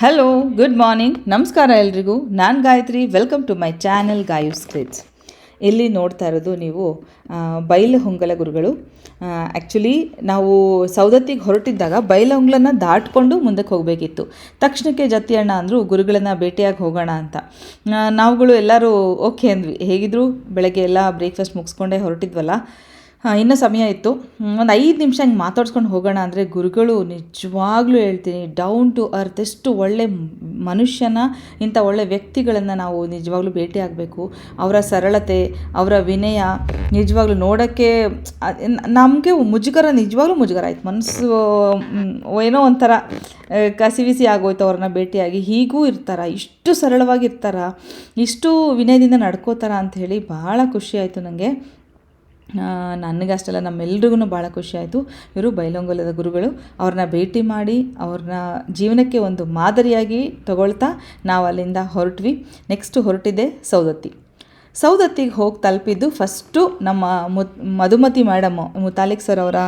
Hello good morning ನಮಸ್ಕಾರ ಎಲ್ರಿಗೂ. ನಾನು Gayatri. Welcome to my channel Gayu scripts ಇಲ್ಲಿ ನೋಡ್ತಾ ಇರೋದು ನೀವು ಬೈಲಹೊಂಗಲ ಗುರುಗಳು. ಆ್ಯಕ್ಚುಲಿ ನಾವು ಸೌದತ್ತಿಗೆ ಹೊರಟಿದ್ದಾಗ ಬೈಲಹೊಂಗಲನ್ನ ದಾಟ್ಕೊಂಡು ಮುಂದಕ್ಕೆ ಹೋಗಬೇಕಿತ್ತು. ತಕ್ಷಣಕ್ಕೆ ಜತಿ ಅಣ್ಣ ಅಂದರು, ಗುರುಗಳನ್ನು ಭೇಟಿಯಾಗಿ ಹೋಗೋಣ ಅಂತ. ನಾವುಗಳು ಎಲ್ಲರೂ ಓಕೆ ಅಂದ್ವಿ. ಹೇಗಿದ್ರು? ಬೆಳಗ್ಗೆ ಎಲ್ಲ ಬ್ರೇಕ್ಫಾಸ್ಟ್ ಮುಗಿಸ್ಕೊಂಡೇ ಹೊರಟಿದ್ವಲ್ಲ. ಇನ್ನೂ ಸಮಯ ಇತ್ತು. ಒಂದು ಐದು ನಿಮಿಷ ಹಿಂಗೆ ಮಾತಾಡ್ಸ್ಕೊಂಡು ಹೋಗೋಣ ಅಂದರೆ ಗುರುಗಳು ನಿಜವಾಗ್ಲೂ ಹೇಳ್ತೀನಿ ಡೌನ್ ಟು ಅರ್ತ್ ಎಷ್ಟು ಒಳ್ಳೆ ಮನುಷ್ಯನ, ಇಂಥ ಒಳ್ಳೆ ವ್ಯಕ್ತಿಗಳನ್ನು ನಾವು ನಿಜವಾಗ್ಲೂ ಭೇಟಿ ಆಗಬೇಕು. ಅವರ ಸರಳತೆ, ಅವರ ವಿನಯ ನಿಜವಾಗ್ಲೂ ನೋಡೋಕ್ಕೆ ನಮಗೆ ಮುಜುಗರ ನಿಜವಾಗ್ಲೂ ಮುಜುಗರ ಆಯ್ತು. ಮನಸ್ಸು ಏನೋ ಒಂಥರ ಕಸಿವಿಸಿ ಆಗೋಯ್ತು ಅವ್ರನ್ನ ಭೇಟಿಯಾಗಿ. ಹೀಗೂ ಇರ್ತಾರ, ಇಷ್ಟು ಸರಳವಾಗಿರ್ತಾರ, ಇಷ್ಟು ವಿನಯದಿಂದ ನಡ್ಕೋತಾರ ಅಂತ ಹೇಳಿ ಭಾಳ ಖುಷಿ ಆಯಿತು ನನಗೆ ನನಗಷ್ಟೆಲ್ಲ ನಮ್ಮೆಲ್ರಿಗೂ ಭಾಳ ಖುಷಿ ಆಯಿತು. ಇವರು ಬೈಲೊಂಗಲದ ಗುರುಗಳು. ಅವ್ರನ್ನ ಭೇಟಿ ಮಾಡಿ ಅವ್ರನ್ನ ಜೀವನಕ್ಕೆ ಒಂದು ಮಾದರಿಯಾಗಿ ತಗೊಳ್ತಾ ನಾವು ಅಲ್ಲಿಂದ ಹೊರಟ್ವಿ. ನೆಕ್ಸ್ಟ್ ಹೊರಟಿದ್ದೆ ಸೌದತ್ತಿ ಸೌದತ್ತಿಗೆ ಹೋಗಿ ತಲುಪಿದ್ದು ಫಸ್ಟು ನಮ್ಮ ಮುತ್ ಮಧುಮತಿ ಮೇಡಮ್ ಮುತಾಲಿಕ್ ಸರ್ ಅವರ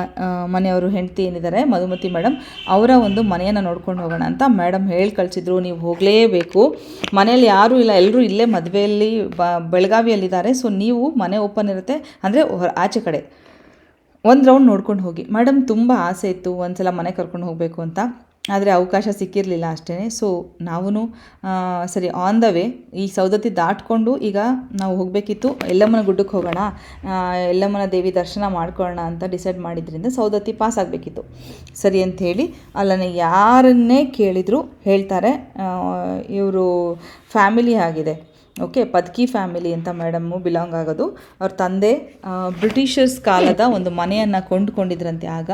ಮನೆಯವರು ಹೆಂಡತಿ ಏನಿದ್ದಾರೆ, ಮಧುಮತಿ ಮೇಡಮ್, ಅವರ ಒಂದು ಮನೆಯನ್ನು ನೋಡ್ಕೊಂಡು ಹೋಗೋಣ ಅಂತ ಮೇಡಮ್ ಹೇಳಿ ಕಳಿಸಿದ್ರು, ನೀವು ಹೋಗಲೇಬೇಕು. ಮನೆಯಲ್ಲಿ ಯಾರೂ ಇಲ್ಲ ಎಲ್ಲರೂ ಇಲ್ಲೇ ಮದುವೆಯಲ್ಲಿ, ಬ, ಬೆಳಗಾವಿಯಲ್ಲಿದ್ದಾರೆ, ಸೊ ನೀವು ಮನೆ ಓಪನ್ ಇರುತ್ತೆ, ಅಂದರೆ ಆಚೆ ಕಡೆ. ಒಂದು ರೌಂಡ್ ನೋಡ್ಕೊಂಡು ಹೋಗಿ. ಮೇಡಮ್ ತುಂಬ ಆಸೆ ಇತ್ತು ಒಂದು ಸಲ ಮನೆ ಕರ್ಕೊಂಡು ಹೋಗಬೇಕು ಅಂತ. ಆದರೆ ಅವಕಾಶ ಸಿಕ್ಕಿರಲಿಲ್ಲ ಅಷ್ಟೇ ಸೊ ನಾವೂ ಸರಿ ಆನ್ ದ ವೇ ಈ ಸೌದತ್ತಿ ದಾಟ್ಕೊಂಡು ಈಗ ನಾವು ಹೋಗಬೇಕಿತ್ತು. ಎಲ್ಲಮ್ಮನ ಗುಡ್ಡಕ್ಕೆ ಹೋಗೋಣ ಎಲ್ಲಮ್ಮನ ದೇವಿ ದರ್ಶನ ಮಾಡ್ಕೊಳ್ಳೋಣ ಅಂತ ಡಿಸೈಡ್ ಮಾಡಿದ್ರಿಂದ ಸೌದತ್ತಿ ಪಾಸ್ ಆಗಬೇಕಿತ್ತು. ಸರಿ ಅಂತ ಹೇಳಿ ಅಲ್ಲನೇ ಯಾರನ್ನೇ ಕೇಳಿದ್ರು ಹೇಳ್ತಾರೆ ಇವರು ಫ್ಯಾಮಿಲಿ ಆಗಿದೆ. ಓಕೆ ಪದ್ಕಿ ಫ್ಯಾಮಿಲಿ ಅಂತ ಮೇಡಮ್ಮು ಬಿಲಾಂಗ್ ಆಗೋದು. ಅವ್ರ ತಂದೆ ಬ್ರಿಟಿಷರ್ಸ್ ಕಾಲದ ಒಂದು ಮನೆಯನ್ನು ಕೊಂಡುಕೊಂಡಿದ್ರಂತೆ ಆಗ.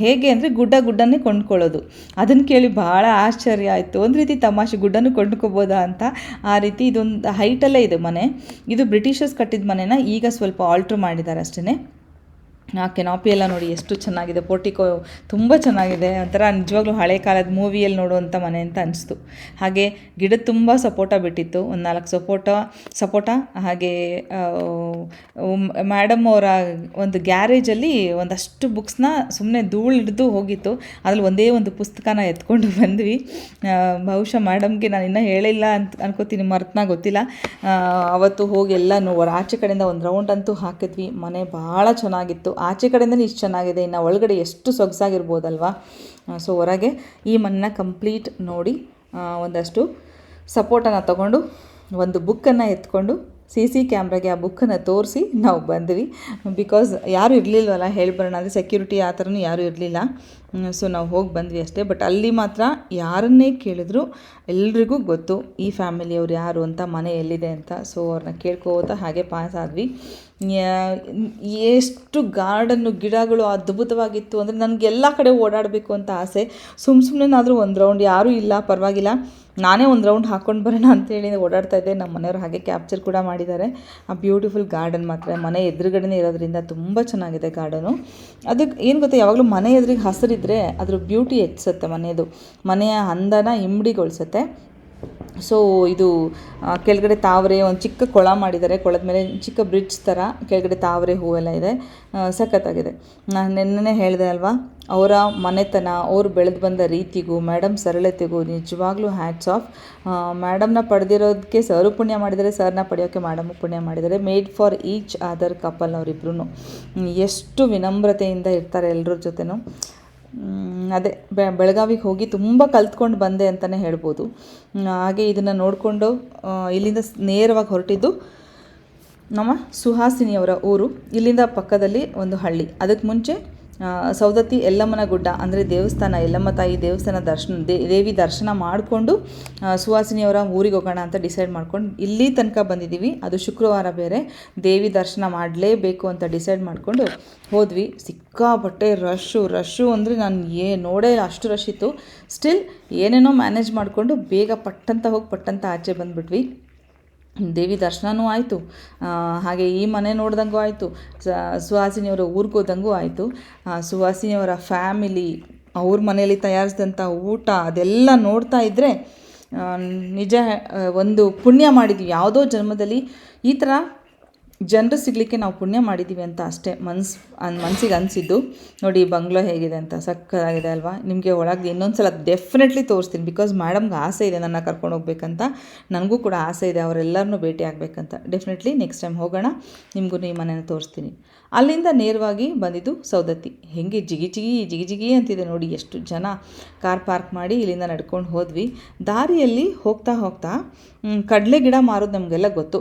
ಹೇಗೆ ಅಂದರೆ ಗುಡ್ಡ ಗುಡ್ಡನೇ ಕೊಂಡ್ಕೊಳ್ಳೋದು. ಅದನ್ನು ಕೇಳಿ ಭಾಳ ಆಶ್ಚರ್ಯ ಆಯಿತು. ಒಂದು ರೀತಿ ತಮಾಷೆ ಗುಡ್ಡನೂ ಕೊಂಡ್ಕೊಬೋದಾ ಅಂತ ಆ ರೀತಿ ಇದೊಂದು ಹೈಟಲ್ಲೇ ಇದೆ ಮನೆ. ಇದು ಬ್ರಿಟಿಷರ್ಸ್ ಕಟ್ಟಿದ ಮನೆನ, ಈಗ ಸ್ವಲ್ಪ ಆಲ್ಟ್ರ್ ಮಾಡಿದ್ದಾರೆ ಅಷ್ಟೇ ಆ ಕೆನಾಪಿ ಎಲ್ಲ ನೋಡಿ ಎಷ್ಟು ಚೆನ್ನಾಗಿದೆ. ಪೋರ್ಟಿಕೋ ತುಂಬ ಚೆನ್ನಾಗಿದೆ. ಒಂಥರ ನಿಜವಾಗ್ಲೂ ಹಳೆ ಕಾಲದ ಮೂವಿಯಲ್ಲಿ ನೋಡುವಂಥ ಮನೆ ಅಂತ ಅನಿಸ್ತು. ಹಾಗೆ ಗಿಡದ ತುಂಬ ಸಪೋಟ ಬಿಟ್ಟಿತ್ತು. ಒಂದು ನಾಲ್ಕು ಸಪೋಟ ಸಪೋಟ, ಹಾಗೆ ಮೇಡಮ್ ಅವರ ಒಂದು ಗ್ಯಾರೇಜಲ್ಲಿ ಒಂದಷ್ಟು ಬುಕ್ಸ್ನ ಸುಮ್ಮನೆ ಧೂಳು ಹಿಡಿದು ಹೋಗಿತ್ತು. ಅದ್ರಲ್ಲಿ ಒಂದೇ ಒಂದು ಪುಸ್ತಕನ ಎತ್ಕೊಂಡು ಬಂದ್ವಿ. ಬಹುಶಃ ಮ್ಯಾಡಮ್ಗೆ ನಾನು ಇನ್ನೂ ಹೇಳಿಲ್ಲ ಅಂತ ಅನ್ಕೋತೀನಿ, ಮರ್ತನ ಗೊತ್ತಿಲ್ಲ. ಅವತ್ತು ಹೋಗಿ ಎಲ್ಲ ಆಚೆ ಕಡೆಯಿಂದ ಒಂದು ರೌಂಡ್ ಅಂತೂ ಹಾಕಿದ್ವಿ. ಮನೆ ಭಾಳ ಚೆನ್ನಾಗಿತ್ತು. ಆಚೆ ಕಡೆಯಿಂದ ಇಷ್ಟು ಚೆನ್ನಾಗಿದೆ, ಇನ್ನು ಒಳಗಡೆ ಎಷ್ಟು ಸೊಗಸಾಗಿರ್ಬೋದಲ್ವಾ? ಸೊ ಹೊರಗೆ ಈ ಮಣ್ಣನ್ನ ಕಂಪ್ಲೀಟ್ ನೋಡಿ ಒಂದಷ್ಟು ಸಪೋರ್ಟನ್ನು ತಗೊಂಡು, ಒಂದು ಬುಕ್ಕನ್ನು ಎತ್ಕೊಂಡು ಸಿ ಸಿ ಕ್ಯಾಮ್ರಾಗೆ ಆ ಬುಕ್ಕನ್ನು ತೋರಿಸಿ ನಾವು ಬಂದ್ವಿ. ಬಿಕಾಸ್ ಯಾರೂ ಇರಲಿಲ್ವಲ್ಲ, ಹೇಳ್ಬರೋಣ ಅಂದರೆ ಸೆಕ್ಯೂರಿಟಿ ಆ ಥರನೂ ಯಾರೂ ಇರಲಿಲ್ಲ. ಸೊ ನಾವು ಹೋಗಿ ಬಂದ್ವಿ ಅಷ್ಟೇ ಬಟ್ ಅಲ್ಲಿ ಮಾತ್ರ ಯಾರನ್ನೇ ಕೇಳಿದ್ರು ಎಲ್ರಿಗೂ ಗೊತ್ತು ಈ ಫ್ಯಾಮಿಲಿಯವ್ರು ಯಾರು ಅಂತ, ಮನೆ ಎಲ್ಲಿದೆ ಅಂತ ಸೊ ಅವ್ರನ್ನ ಕೇಳ್ಕೋತ ಹಾಗೆ ಪಾಸ್ ಆದ್ವಿ. ಎಷ್ಟು ಗಾರ್ಡನ್ನು ಗಿಡಗಳು ಅದ್ಭುತವಾಗಿತ್ತು ಅಂದರೆ ನನಗೆ ಎಲ್ಲ ಕಡೆ ಓಡಾಡಬೇಕು ಅಂತ ಆಸೆ. ಸುಮ್ಮ ಸುಮ್ಮನೆನಾದರೂ ಒಂದು ರೌಂಡ್ ಯಾರೂ ಇಲ್ಲ, ಪರವಾಗಿಲ್ಲ. ನಾನೇ ಒಂದು ರೌಂಡ್ ಹಾಕ್ಕೊಂಡು ಬರೋಣ ಅಂತೇಳಿ ಓಡಾಡ್ತಾ ಇದ್ದೆ. ನಮ್ಮ ಮನೆಯವರು ಹಾಗೆ ಕ್ಯಾಪ್ಚರ್ ಕೂಡ ಮಾಡಿದ್ದಾರೆ. ಆ ಬ್ಯೂಟಿಫುಲ್ ಗಾರ್ಡನ್ ಮಾತ್ರ. ಮನೆ ಎದುರುಗಡೆನೇ ಇರೋದ್ರಿಂದ ತುಂಬ ಚೆನ್ನಾಗಿದೆ ಗಾರ್ಡನು ಅದಕ್ಕೆ ಏನು ಗೊತ್ತಾ, ಯಾವಾಗಲೂ ಮನೆ ಎದುರಿಗೆ ಹಸಿರಿದ್ರೆ ಅದ್ರ ಬ್ಯೂಟಿ ಹೆಚ್ಚಿಸುತ್ತೆ ಮನೆಯದು ಮನೆಯ ಅಂದನ ಇಮ್ಮಡಿಗೊಳಿಸುತ್ತೆ ಸೊ ಇದು ಕೆಳಗಡೆ ತಾವರೆ ಒಂದು ಚಿಕ್ಕ ಕೊಳ ಮಾಡಿದ್ದಾರೆ. ಕೊಳದ ಮೇಲೆ ಚಿಕ್ಕ ಬ್ರಿಡ್ಜ್ ಥರ ಕೆಳಗಡೆ ತಾವರೆ ಹೂವೆಲ್ಲ ಇದೆ. ಸಖತ್ತಾಗಿದೆ. ನಾನು ನಿನ್ನೆ ಹೇಳಿದೆ ಅಲ್ವಾ? ಅವರ ಮನೆತನ, ಅವರು ಬೆಳೆದು ಬಂದ ರೀತಿಗೂ ಮೇಡಮ್ ಸರಳತೆಗೂ ನಿಜವಾಗ್ಲೂ ಹ್ಯಾಟ್ಸ್ ಆಫ್ ಮೇಡಮ್ನ ಪಡೆದಿರೋದಕ್ಕೆ ಸರು ಪುಣ್ಯ ಮಾಡಿದರೆ ಸರ್ನ ಪಡೆಯೋಕ್ಕೆ ಮೇಡಮ್ ಪುಣ್ಯ ಮಾಡಿದರೆ made for each other couple ಅವರಿಬ್ರು ಎಷ್ಟು ವಿನಮ್ರತೆಯಿಂದ ಇರ್ತಾರೆ ಎಲ್ಲರ ಜೊತೆನೂ. ಅದೇ, ಬೆ, ಬೆಳಗಾವಿಗೆ ಹೋಗಿ ತುಂಬ ಕಲ್ತ್ಕೊಂಡು ಬಂದೆ ಅಂತಲೇ ಹೇಳ್ಬೋದು. ಹಾಗೆ ಇದನ್ನು ನೋಡಿಕೊಂಡು ಇಲ್ಲಿಂದ ನೇರವಾಗಿ ಹೊರಟಿದ್ದು ನಮ್ಮ ಸುಹಾಸಿನಿಯವರ ಊರು. ಇಲ್ಲಿಂದ ಪಕ್ಕದಲ್ಲಿ ಒಂದು ಹಳ್ಳಿ. ಅದಕ್ಕೆ ಮುಂಚೆ ಸೌದತ್ತಿ ಎಲ್ಲಮ್ಮನ ಗುಡ್ಡ, ಅಂದರೆ ದೇವಸ್ಥಾನ, ಎಲ್ಲಮ್ಮ ತಾಯಿ ದೇವಸ್ಥಾನ ದರ್ಶನ ದೇವಿ ದರ್ಶನ ಮಾಡಿಕೊಂಡು ಸುವಾಸಿನಿಯವರ ಊರಿಗೆ ಹೋಗೋಣ ಅಂತ ಡಿಸೈಡ್ ಮಾಡ್ಕೊಂಡು, ಇಲ್ಲಿ ತನಕ ಬಂದಿದ್ದೀವಿ. ಅದು ಶುಕ್ರವಾರ ಬೇರೆ. ದೇವಿ ದರ್ಶನ ಮಾಡಲೇಬೇಕು ಅಂತ ಡಿಸೈಡ್ ಮಾಡಿಕೊಂಡು ಹೋದ್ವಿ. ಸಿಕ್ಕಾಪಟ್ಟೆ ರಶ್ಶು ರಶ್ಶು ಅಂದರೆ ನಾನು ಏ, ನೋಡೇ ಅಷ್ಟು ರಶ್ ಇತ್ತು. ಸ್ಟಿಲ್ ಏನೇನೋ ಮ್ಯಾನೇಜ್ ಮಾಡಿಕೊಂಡು ಬೇಗ ಪಟ್ಟಂತ ಹೋಗಿ, ಪಟ್ಟಂತ ಆಚೆ ಬಂದುಬಿಟ್ವಿ. ದೇವಿ ದರ್ಶನವೂ ಆಯಿತು. ಹಾಗೆ ಈ ಮನೆ ನೋಡ್ದಂಗೂ ಆಯಿತು. ಸುಹಾಸಿನಿಯವರ ಊರಿಗೆ ಹೋದಂಗೂ ಆಯಿತು ಸುಹಾಸಿನಿಯವರ ಫ್ಯಾಮಿಲಿ, ಅವ್ರ ಮನೆಯಲ್ಲಿ ತಯಾರಿಸಿದಂಥ ಊಟ, ಅದೆಲ್ಲ ನೋಡ್ತಾ ಇದ್ದರೆ ನಿಜ ಒಂದು ಪುಣ್ಯ ಮಾಡಿದ್ವಿ. ಯಾವುದೋ ಜನ್ಮದಲ್ಲಿ ಈ ಥರ ಜನರು ಸಿಗಲಿಕ್ಕೆ ನಾವು ಪುಣ್ಯ ಮಾಡಿದ್ದೀವಿ ಅಂತ ಅಷ್ಟೇ. ಮನ್ಸು, ಅನ್ ಮನಸ್ಸಿಗೆ ಅನಿಸಿದ್ದು. ನೋಡಿ ಬಂಗ್ಲೋ ಹೇಗಿದೆ ಅಂತ. ಸಕ್ಕತ್ತಾಗಿದೆ ಅಲ್ವಾ? ನಿಮಗೆ ಒಳಗೆ ಇನ್ನೊಂದು ಸಲ ಡೆಫಿನೆಟ್ಲಿ ತೋರಿಸ್ತೀನಿ. ಬಿಕಾಸ್ ಮೇಡಮ್ಗೆ ಆಸೆ ಇದೆ ನನ್ನ ಕರ್ಕೊಂಡು ಹೋಗ್ಬೇಕಂತ. ನನಗೂ ಕೂಡ ಆಸೆ ಇದೆ ಅವರೆಲ್ಲರನ್ನೂ ಭೇಟಿ ಆಗಬೇಕಂತ. ಡೆಫಿನೆಟ್ಲಿ ನೆಕ್ಸ್ಟ್ ಟೈಮ್ ಹೋಗೋಣ. ನಿಮಗೂ ಈ ಮನೇನ ತೋರಿಸ್ತೀನಿ. ಅಲ್ಲಿಂದ ನೇರವಾಗಿ ಬಂದಿದ್ದು ಸೌದತ್ತಿ. ಹೆಂಗೆ ಜಿಗಿ ಜಿಗಿ ಜಿಗಿ ಜಿಗಿ ಅಂತಿದೆ ನೋಡಿ. ಎಷ್ಟು ಜನ ಕಾರ್ ಪಾರ್ಕ್ ಮಾಡಿ ಇಲ್ಲಿಂದ ನಡ್ಕೊಂಡು ಹೋದ್ವಿ. ದಾರಿಯಲ್ಲಿ ಹೋಗ್ತಾ ಹೋಗ್ತಾ ಕಡಲೆ ಗಿಡ ಮಾರೋದು ನಮಗೆಲ್ಲ ಗೊತ್ತು.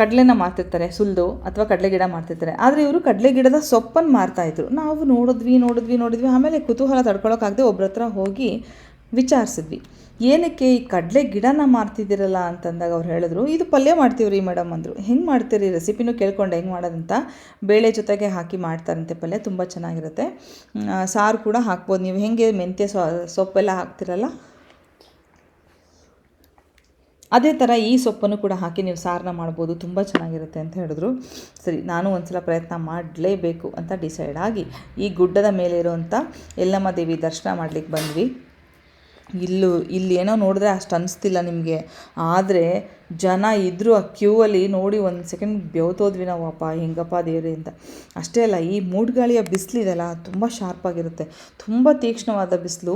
ಕಡಲೆನ ಮಾರ್ತಿರ್ತಾರೆ ಸುಲಿದು ಅಥವಾ ಕಡಲೆ ಗಿಡ ಮಾರ್ತಿರ್ತಾರೆ ಆದರೆ ಇವರು ಕಡಲೆ ಗಿಡದ ಸೊಪ್ಪನ್ನು ಮಾರ್ತಾಯಿದ್ರು ನಾವು ನೋಡಿದ್ವಿ ನೋಡಿದ್ವಿ ನೋಡಿದ್ವಿ. ಆಮೇಲೆ ಕುತೂಹಲ ತಡ್ಕೊಳೋಕ್ಕಾಗದೆ ಒಬ್ಬರ ಹತ್ರ ಹೋಗಿ ವಿಚಾರಿಸಿದ್ವಿ. ಏನಕ್ಕೆ ಈ ಕಡಲೆ ಗಿಡನ ಮಾರ್ತಿದ್ದೀರಲ್ಲ? ಅಂತಂದಾಗ ಅವ್ರು ಹೇಳಿದ್ರು, ಇದು ಪಲ್ಯ ಮಾಡ್ತೀವ್ರಿ ಮೇಡಮ್ ಅಂದರು. ಹೆಂಗೆ ಮಾಡ್ತೀರಿ? ರೆಸಿಪಿನೂ ಕೇಳ್ಕೊಂಡು, ಹೆಂಗೆ ಮಾಡೋದಂತ? ಬೇಳೆ ಜೊತೆಗೆ ಹಾಕಿ ಮಾಡ್ತಾರಂತೆ ಪಲ್ಯ, ತುಂಬ ಚೆನ್ನಾಗಿರುತ್ತೆ. ಸಾರು ಕೂಡ ಹಾಕ್ಬೋದು. ನೀವು ಹೆಂಗೆ ಮೆಂತ್ಯ ಸೊಪ್ಪೆಲ್ಲ ಹಾಕ್ತಿರಲ್ಲ ಅದೇ ಥರ ಈ ಸೊಪ್ಪನ್ನು ಕೂಡ ಹಾಕಿ ನೀವು ಸಾರನ್ನ ಮಾಡ್ಬೋದು. ತುಂಬ ಚೆನ್ನಾಗಿರುತ್ತೆ ಅಂತ ಹೇಳಿದ್ರು. ಸರಿ, ನಾನು ಒಂದ್ಸಲ ಪ್ರಯತ್ನ ಮಾಡಲೇಬೇಕು ಅಂತ ಡಿಸೈಡ್ ಆಗಿ ಈ ಗುಡ್ಡದ ಮೇಲೆ ಇರುವಂಥ ಎಲ್ಲಮ್ಮ ದೇವಿ ದರ್ಶನ ಮಾಡ್ಲಿಕ್ಕೆ ಬಂದ್ವಿ. ಇಲ್ಲೂ, ಇಲ್ಲಿ ಏನೋ ನೋಡಿದ್ರೆ ಅಷ್ಟು ಅನಿಸ್ತಿಲ್ಲ ನಿಮಗೆ. ಆದರೆ ಜನ ಇದ್ದರೂ ಆ ಕ್ಯೂ ಅಲ್ಲಿ ನೋಡಿ ಒಂದು ಸೆಕೆಂಡ್ ಬೆವ್ತೋದ್ವಿ ನಾವು ಅಪ್ಪ ಹೆಂಗಪ್ಪ ದೇವ್ರಿ ಅಂತ. ಅಷ್ಟೇ ಅಲ್ಲ, ಈ ಮೂಡ್ಗಾಳಿಯ ಬಿಸಿಲಿದೆಲ್ಲ ತುಂಬ ಶಾರ್ಪಾಗಿರುತ್ತೆ ತುಂಬ ತೀಕ್ಷ್ಣವಾದ ಬಿಸಿಲು.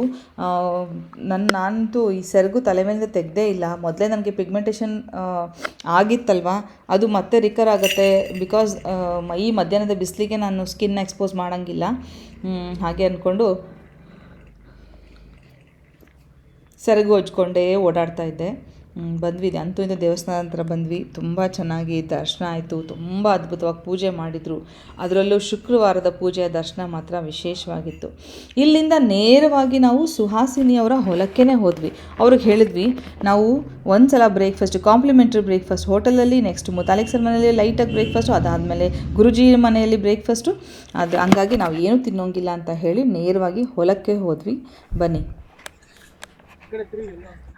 ನನ್ನ ನಾನಂತೂ ಈ ಸೆರಗು ತಲೆ ಮೇಲಿಂದ ತೆಗ್ದೇ ಇಲ್ಲ. ಮೊದಲೇ ನನಗೆ ಪಿಗ್ಮೆಂಟೇಷನ್ ಆಗಿತ್ತಲ್ವ? ಅದು ಮತ್ತೆ ರಿಕರ್ ಆಗುತ್ತೆ. ಬಿಕಾಸ್ ಈ ಮಧ್ಯಾಹ್ನದ ಬಿಸಿಲಿಗೆ ನಾನು ಸ್ಕಿನ್ ಎಕ್ಸ್ಪೋಸ್ ಮಾಡೋಂಗಿಲ್ಲ. ಹಾಗೆ ಅಂದ್ಕೊಂಡು ಸೆರಗು ಹಚ್ಕೊಂಡೇ ಓಡಾಡ್ತಾ ಇದ್ದೆ. ಬಂದ್ವಿ. ಅಂತೂ ಇಂದ ದೇವಸ್ಥಾನ ಹತ್ರ ಬಂದ್ವಿ. ತುಂಬ ಚೆನ್ನಾಗಿ ದರ್ಶನ ಆಯಿತು. ತುಂಬ ಅದ್ಭುತವಾಗಿ ಪೂಜೆ ಮಾಡಿದರು. ಅದರಲ್ಲೂ ಶುಕ್ರವಾರದ ಪೂಜೆಯ ದರ್ಶನ ಮಾತ್ರ ವಿಶೇಷವಾಗಿತ್ತು. ಇಲ್ಲಿಂದ ನೇರವಾಗಿ ನಾವು ಸುಹಾಸಿನಿ ಅವರ ಹೊಲಕ್ಕೇ ಹೋದ್ವಿ. ಅವ್ರಿಗೆ ಹೇಳಿದ್ವಿ ನಾವು ಒಂದು ಸಲ ಬ್ರೇಕ್ಫಾಸ್ಟ್ ಕಾಂಪ್ಲಿಮೆಂಟ್ರಿ ಬ್ರೇಕ್ಫಾಸ್ಟ್ ಹೋಟೆಲಲ್ಲಿ ನೆಕ್ಸ್ಟ್ ಮುತಾಲಿಕ್ ಸರ್ ಮನೆಯಲ್ಲಿ ಲೈಟಾಗಿ ಬ್ರೇಕ್ಫಾಸ್ಟು ಅದಾದಮೇಲೆ ಗುರುಜಿ ಮನೆಯಲ್ಲಿ ಬ್ರೇಕ್ಫಾಸ್ಟು ಅದು ಹಂಗಾಗಿ ನಾವು ಏನೂ ತಿನ್ನೋಂಗಿಲ್ಲ ಅಂತ ಹೇಳಿ ನೇರವಾಗಿ ಹೊಲಕ್ಕೆ ಹೋದ್ವಿ. ಬನ್ನಿ.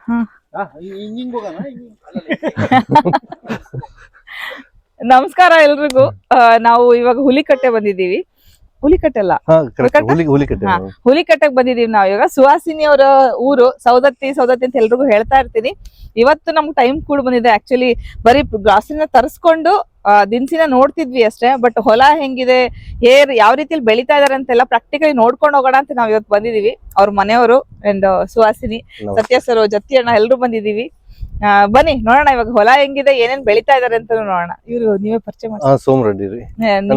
ಹಾಂ. ನಮಸ್ಕಾರ ಎಲ್ರಿಗೂ. ಆ, ನಾವು ಇವಾಗ ಹುಲಿಕಟ್ಟೆ ಬಂದಿದ್ದೀವಿ. ಹುಲಿಕಟ್ಟೆ ಅಲ್ಲ? ಹುಲಿಕಟ್ಟೆಗೆ ಬಂದಿದೀವಿ ನಾವು ಇವಾಗ. ಸುಹಾಸಿನಿ ಅವರ ಊರು ಸೌದತ್ತಿ ಸೌದತ್ತಿ ಅಂತ ಎಲ್ರಿಗೂ ಹೇಳ್ತಾ ಇರ್ತೀನಿ. ಇವತ್ತು ನಮ್ಗೆ ಟೈಮ್ ಕೂಡ ಬಂದಿದೆ. ಆಕ್ಚುಲಿ ಬರೀ ಗ್ರಾಸಿನ ತರಿಸ್ಕೊಂಡು ದಿನಸಿನ ನೋಡ್ತಿದ್ವಿ ಅಷ್ಟೇ ಬಟ್ ಹೊಲ ಹೆಂಗಿದೆ ಏರ್ ಯಾವ ರೀತಿಲಿ ಬೆಳಿತಾ ಇದಾರೆ ಅಂತೆಲ್ಲ ಪ್ರಾಕ್ಟಿಕಲಿ ನೋಡ್ಕೊಂಡು ಹೋಗೋಣ ಅಂತ ನಾವ್ ಇವತ್ತು ಬಂದಿದೀವಿ. ಅವ್ರ ಮನೆಯವರು ಅಂಡ್ ಸುಹಾಸಿನಿ ಸತ್ಯಸರು ಸತ್ಯ ಸರ್ ಜತ್ತಿ ಅಣ್ಣ ಎಲ್ರು ಬಂದಿದೀವಿ. ಬನ್ನಿ ನೋಡೋಣ ಇವಾಗ ಹೊಲ ಹೆಂಗಿದೆ ಏನೇನ್ ಬೆಳಿತಾ ಇದಾರೆ ಅಂತ ನೋಡೋಣ. ಇವ್ರು ನೀವೇ ಪರಿಚಯ ಮಾಡಿ ಹಾ ಸೋಮ್ ರೆಡ್ಡಿ ರೀ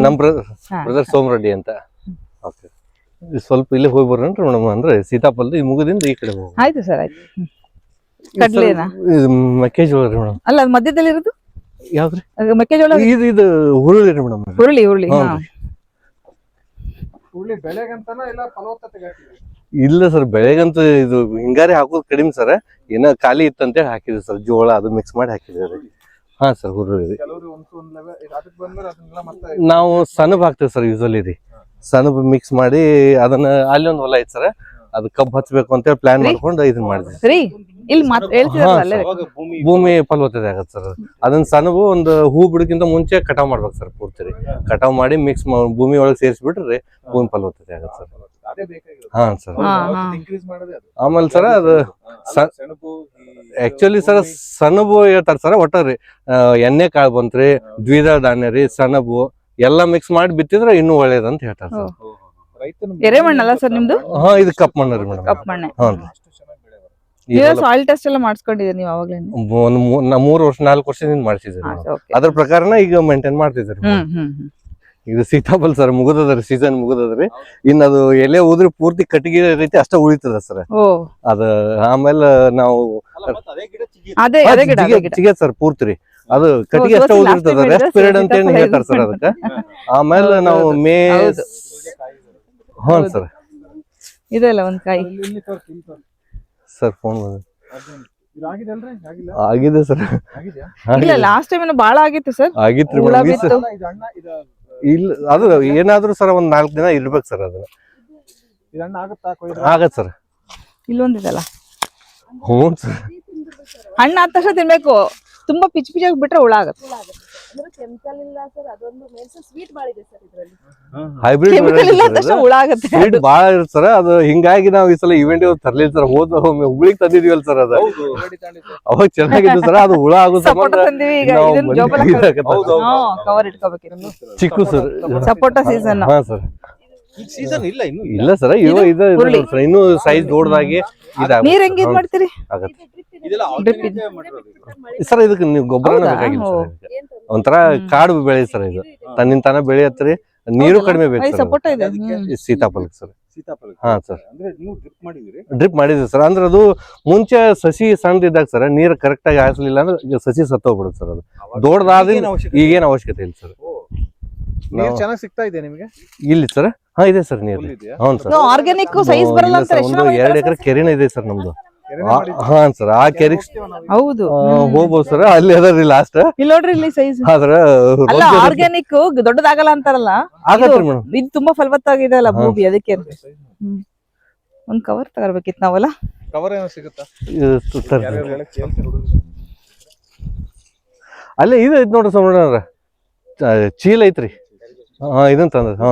ನಮ್ ಬ್ರದರ್ ಹಾ. ರೆಡ್ಡಿ ಅಂತ. ಸ್ವಲ್ಪ ಇಲ್ಲೇ ಹೋಗಿ ಬರೋಣ್ರಿ ಮೇಡಮ್ ಅಂದ್ರೆ ಸೀತಾಫಲ ಈ ಮುಗದಿಂದ ಈ ಕಡೆ ಆಯ್ತು ಸರ್ ಆಯ್ತು. ಕಡ್ಲೆನಾ? ಮೆಕ್ಕೆಜೋಳ ಅಲ್ಲ ಮಧ್ಯದಲ್ಲಿ ಇರೋದು ಯಾವ್ದ್ರಿ? ಮೆಕ್ಕೆಜೋಳ ಇದು ಇದು ಹುರುಳಿ ರೀ ಮೇಡಮ್. ಹುರುಳಿ ಹುರುಳಿ ಹಾ. ಹ್ಞೂ ಉಳ್ಳಿ ಬೆಳೆಗಂತನ ಇಲ್ಲ ಫಲವತ್ತತೆಗೆ ಇಲ್ಲ ಸರ್ ಬೆಳೆಗಂತ ಇದು ಹಿಂಗಾರಿ ಹಾಕೋದು ಕಡಿಮೆ ಸರ್. ಏನ ಖಾಲಿ ಇತ್ತಂತೇಳಿ ಹಾಕಿದ್ರಿ ಸರ್. ಜೋಳ ಅದು ಮಿಕ್ಸ್ ಮಾಡಿ ಹಾಕಿದ್ರಿ ಹಾ ಸರ್ ಹುರುಳಿ ನಾವು ಸನಬ್ ಹಾಕ್ತೇವೆ ಸರ್ ಯೂಸಲಿ ರೀ. ಸನಬ್ ಮಿಕ್ಸ್ ಮಾಡಿ ಅದನ್ನ ಅಲ್ಲಿ ಒಂದು ಹೊಲ ಐತೆ ಸರ್. ಅದು ಕಬ್ಬು ಹಚ್ಬೇಕು ಅಂತ ಹೇಳಿ ಪ್ಲಾನ್? ಮಾಡ್ಕೊಂಡು ಇದನ್ನ ಮಾಡಿದ್ವಿ. ಸರಿ ಇಲ್ಲಿ ಮಾತ್ ಹೇಳ್ತಿದ್ರಲ್ಲ ಹಾ, ಅಲ್ಲೇ ಭೂಮಿ ಫಲವತ್ತತೆ ಆಗತ್ತೆ ಸರ್. ಅದನ್ನ ಸನಬು ಒಂದು ಹೂ ಬಿಡಕ್ಕಿಂತ ಮುಂಚೆ ಕಟಾವ್ ಮಾಡ್ಬೇಕು ಸರ್ ಪೂರ್ತಿ ರೀ. ಕಟಾವ್ ಮಾಡಿ ಮಿಕ್ಸ್ ಭೂಮಿ ಒಳಗೆ ಸೇರಿಸ್ಬಿಟ್ರೆ ಭೂಮಿ ಫಲವತ್ತತೆ ಆಗತ್ತೆ ಸರ್. ಅದೇ ಬೇಕಾಗಿರೋದು. ಹಾ ಸರ್. ಹಾ, ಹಾ. ಇನ್ಕ್ರೀಸ್ ಮಾಡೋದೇ ಅದು. ಆಮೇಲೆ ಸರ್ ಅದು ಸೆಣಬು ಆಕ್ಚುಲಿ ಸರ್ ಸನಬು ಹೇಳ್ತಾರ ಸರ್ ಒಟ್ಟ ರೀ. ಆ, ಎಣ್ಣೆ ಕಾಳು ಬಂತ್ರಿ ದ್ವಿದಳ ಧಾನ್ಯ ರೀ ಸೆಣಬು ಎಲ್ಲ ಮಿಕ್ಸ್ ಮಾಡಿ ಬಿತ್ತಿದ್ರೆ ಇನ್ನೂ ಒಳ್ಳೇದಂತ ಹೇಳ್ತಾರೆ ಸರ್. ರೈತನ ಎರೆಮಣ್ಣಲ್ಲ ಸರ್ ನಿಮ್ದು? ಹಾ ಇದು ಕಪ್ ಮಣ್ಣು ರೀ ಮೇಡಮ್ ಕಪ್ ಮಣ್ಣೆ. ಹ್ಞೂ ರೀ ಅಷ್ಟು ಚೆನ್ನಾಗಿ ಬೆಳೆ ಬರುತ್ತೆ. ಈ ನೀವು ಹೊಲ ಸಾಯಿಲ್ ಟೆಸ್ಟ್ ಎಲ್ಲ ಮಾಡಿಸ್ಕೊಂಡಿದ್ದೀರಿ ನೀವು ಅವಾಗ್ಲೇ? ಒಂದು ನಾ ಮೂರು ವರ್ಷ ನಾಲ್ಕು ವರ್ಷದಿಂದ ನಾವು. ಅದ್ರ ಪ್ರಕಾರನ ಈಗ ಮೇಂಟೈನ್ ಮಾಡ್ತಿದ್ದಾರೆ. ಇದು ಸೀತಾಫಲ್ ಸರ್ ಮುಗುದದ್ರಿ ಸೀಸನ್ ಮುಗುದದ್ರಿ. ಇನ್ನ ಅದು ಎಲೆ ಉದ್ರಿ ಪೂರ್ತಿ ಕಟ್ಟಿಗೆ ರೀತಿ ಅಷ್ಟ ಉಳಿತದ ಸರ್. ಓ. ಅದ ಆಮೇಲೆ ನಾವು ಅದೇ ಅದೇ ಗಿಡ ಚಿಗೆ ಸರ್ ಪೂರ್ತಿ. ರೀ ಅದು ಕಟ್ಟಿಗೆ ಅಷ್ಟ ಉಳಿತದ ಉದಿರ್ತದ ರೆಸ್ಟ್ ಪೀರಿಯಡ್ ಅಂತ ಏನ್ ಸೀತಾಫಲ ಹೇಳ್ತಾರ ಸರ್ ಅದಕ್ಕ? ಆಮೇಲೆ ನಾವು ಮೇ ಹೌದು. ಹ್ಞೂ ಸರ್. ಇದೆಲ್ಲ ಒಂದ್ ಕಾಯಿ. Sir phone. ಇದು ಆಗಿದೆ ಆಗಿಲ್ಲ? ಆಗಿದೆ ಸರ್. ಆಗಿದ್ಯಾ? ಇಲ್ಲ ಲಾಸ್ಟ್ ಟೈಮ್ ಬಾಳ ಆಗಿತ್ತು ಸರ್. ಆಗಿತ್ತು ಹುಳ ಮೇಡಮ್ ಬಿತ್ತು. ಇಲ್ಲ ಅದು ಏನಾದ್ರೂ ಸರ್ ಒಂದ್ ನಾಲ್ಕು ದಿನ ಇರ್ಬೇಕು ಸರ್ ಅದನ್ನ. ಆಗತ್ ಸರ್. ಇಲ್ಲೊಂದಿದಲ್ಲ. ಹ್ಞೂ ಸರ್. ಹಣ್ಣು ಆದ ತಕ್ಷಣ ತಿನ್ಬೇಕು. ತುಂಬಾ ಪಿಚ್ ಪಿಚಾಗಿ ಬಿಟ್ರೆ ಹುಳ ಆಗತ್ತೆ. ಕೆಮಿಕಲ್ ಇಲ್ಲ ಸರ್ ಅದೊಂದು ಮೆಣಸು ಸ್ವೀಟ್ ಬಾಳ ಸರ್ ಇದ್ರಲ್ಲಿ. ಹೈಬ್ರಿಡ್ ಕೆಮಿಕಲ್ ಇಲ್ಲ ಅಂದ ತಕ್ಷಣ ಹುಳ ಆಗುತ್ತೆ. ಸ್ವೀಟ್ ಬಾಳ ಇರುತ್ತೆ ಸರ್ ಅದು ಹಿಂಗಾಗಿ ನಾವು ಈ ಸಲ ಇವೆಂಟ್ ತರ್ಲಿಲ್ಲ ಸರ್ ಹೋದ ಒಮ್ಮೆ ಹುಬ್ಳಿಗ್ ತಂದಿದ್ವಲ್ಲ ಸರ್ ಅದ. ಅವಾಗ ಚೆನ್ನಾಗಿತ್ತು ಸರ್ ಅದು ಹುಳ ಆಗೋ ಸಪೋಟ ತಂದಿವಿ ಈಗ. ಇದನ್ನ. ಕವರ್ ಚಿಕ್ಕು ಸರ್ ಸಪೋಟ ಸೀಸನ್ ಹಾ ಸರ್ ಸೀಸನ್ ಇಲ್ಲ ಇನ್ನು ಇಲ್ಲ. ಸರ್ ಇವ ಇದು ಇನ್ನೂ ಸೈಜ್ ದೊಡ್ಡದಾಗಿ ಇದಾಗುತ್ತೆ ನೀರ್ ಹೆಂಗ್ ಇದ್ ಮಾಡ್ತೀರಿ? ಸರ್ ಇದಕ್ಕೆ ನೀವು ಗೊಬ್ಬರ? ಬೇಕಾಗಿಲ್ಲ ಸರ್. ಒಂಥರ ಕಾಡು ಬೆಳೆ ಸರ್ ಇದು. ತನ್ನಿಂದ ತಾನ ಬೆಳೆಯತ್ರಿ. ನೀರು? ಕಡಿಮೆ ಬೇಕು ಐ ಸರ್ ಸರ್. ಸೀತಾಫಲ ಹಾ ಸರ್. ಅಂದ್ರೆ ನೀವು ಡ್ರಿಪ್ ಮಾಡಿದಿರಿ ಸರ್. ಅಂದ್ರೆ ಅದು ಮುಂಚೆ ಸಸಿ ಸಣ್ಣದಿದ್ದಾಗ ಸರ್ ನೀರು ಕರೆಕ್ಟ್ ಆಗಿ ಹಾಯಿಸ್ಲಿಲ್ಲ ಅಂದ್ರೆ ಈಗ ಸಸಿ ಸತ್ತೋಗ್ಬಿಡುತ್ತೆ ಸರ್ ಅದು. ದೊಡ್ಡದಾದ ಈಗೇನ್ ಅವಶ್ಯಕತೆ ಇಲ್ಲ. ಸರ್. ಚೆನ್ನಾಗಿ ಸಿಗ್ತಾ ಇದೆ ನಿಮಗೆ? ಇಲ್ಲಿ ಸರ್. ಹಾ ಇದೆ ಸರ್ ನೀರು ಹೌದು ಸರ್. ಆರ್ಗ್ಯಾನಿಕ್ ಸೈಜ್ ಬರಲ್ಲ ಅಂತ ಎರಡು ಎಕರೆ ಕೆರೆನ ಇದೆ ಸರ್ ನಮ್ದು? ಹಾ ಸರ್ ಆ ಕೆರೆ. ಹೌದು. ಹೋಗ್ಬೋದು ಸರ್ ಅಲ್ಲಿ ಅದರಿ ಲಾಸ್ಟ್ ಇಲ್ಲಿ ನೋಡ್ರಿ ಇಲ್ಲಿ ಸೈಜ್ ಆದ್ರ ಅಲ್ಲ ಆರ್ಗ್ಯಾನಿಕ್ ದೊಡ್ಡದಾಗಲ್ಲ ಅಂತಾರಲ್ಲ. ಆಗತ್ರಿ ಮೇಡಮ್. ಇದು ತುಂಬಾ ಫಲವತ್ತಾಗಿದೆ ಅಲ್ಲ. ಭೂಮಿ ಅದಕ್ಕೆ ಒಂದ್ ಕವರ್ ತಗೋಬೇಕಿತ್ತು ನಾವಲ್ಲ? ಕವರ್ ಏನೋ ಸಿಗುತ್ತಾ? ಅಲ್ಲ ಇದು ಐತ್ ನೋಡ್ರಿ ಸೋಮಣ್ಣ ಚೀಲ ಐತ್ರಿ. ಹಾ ಇದನ್ ತಂದ ಹ್ಞೂ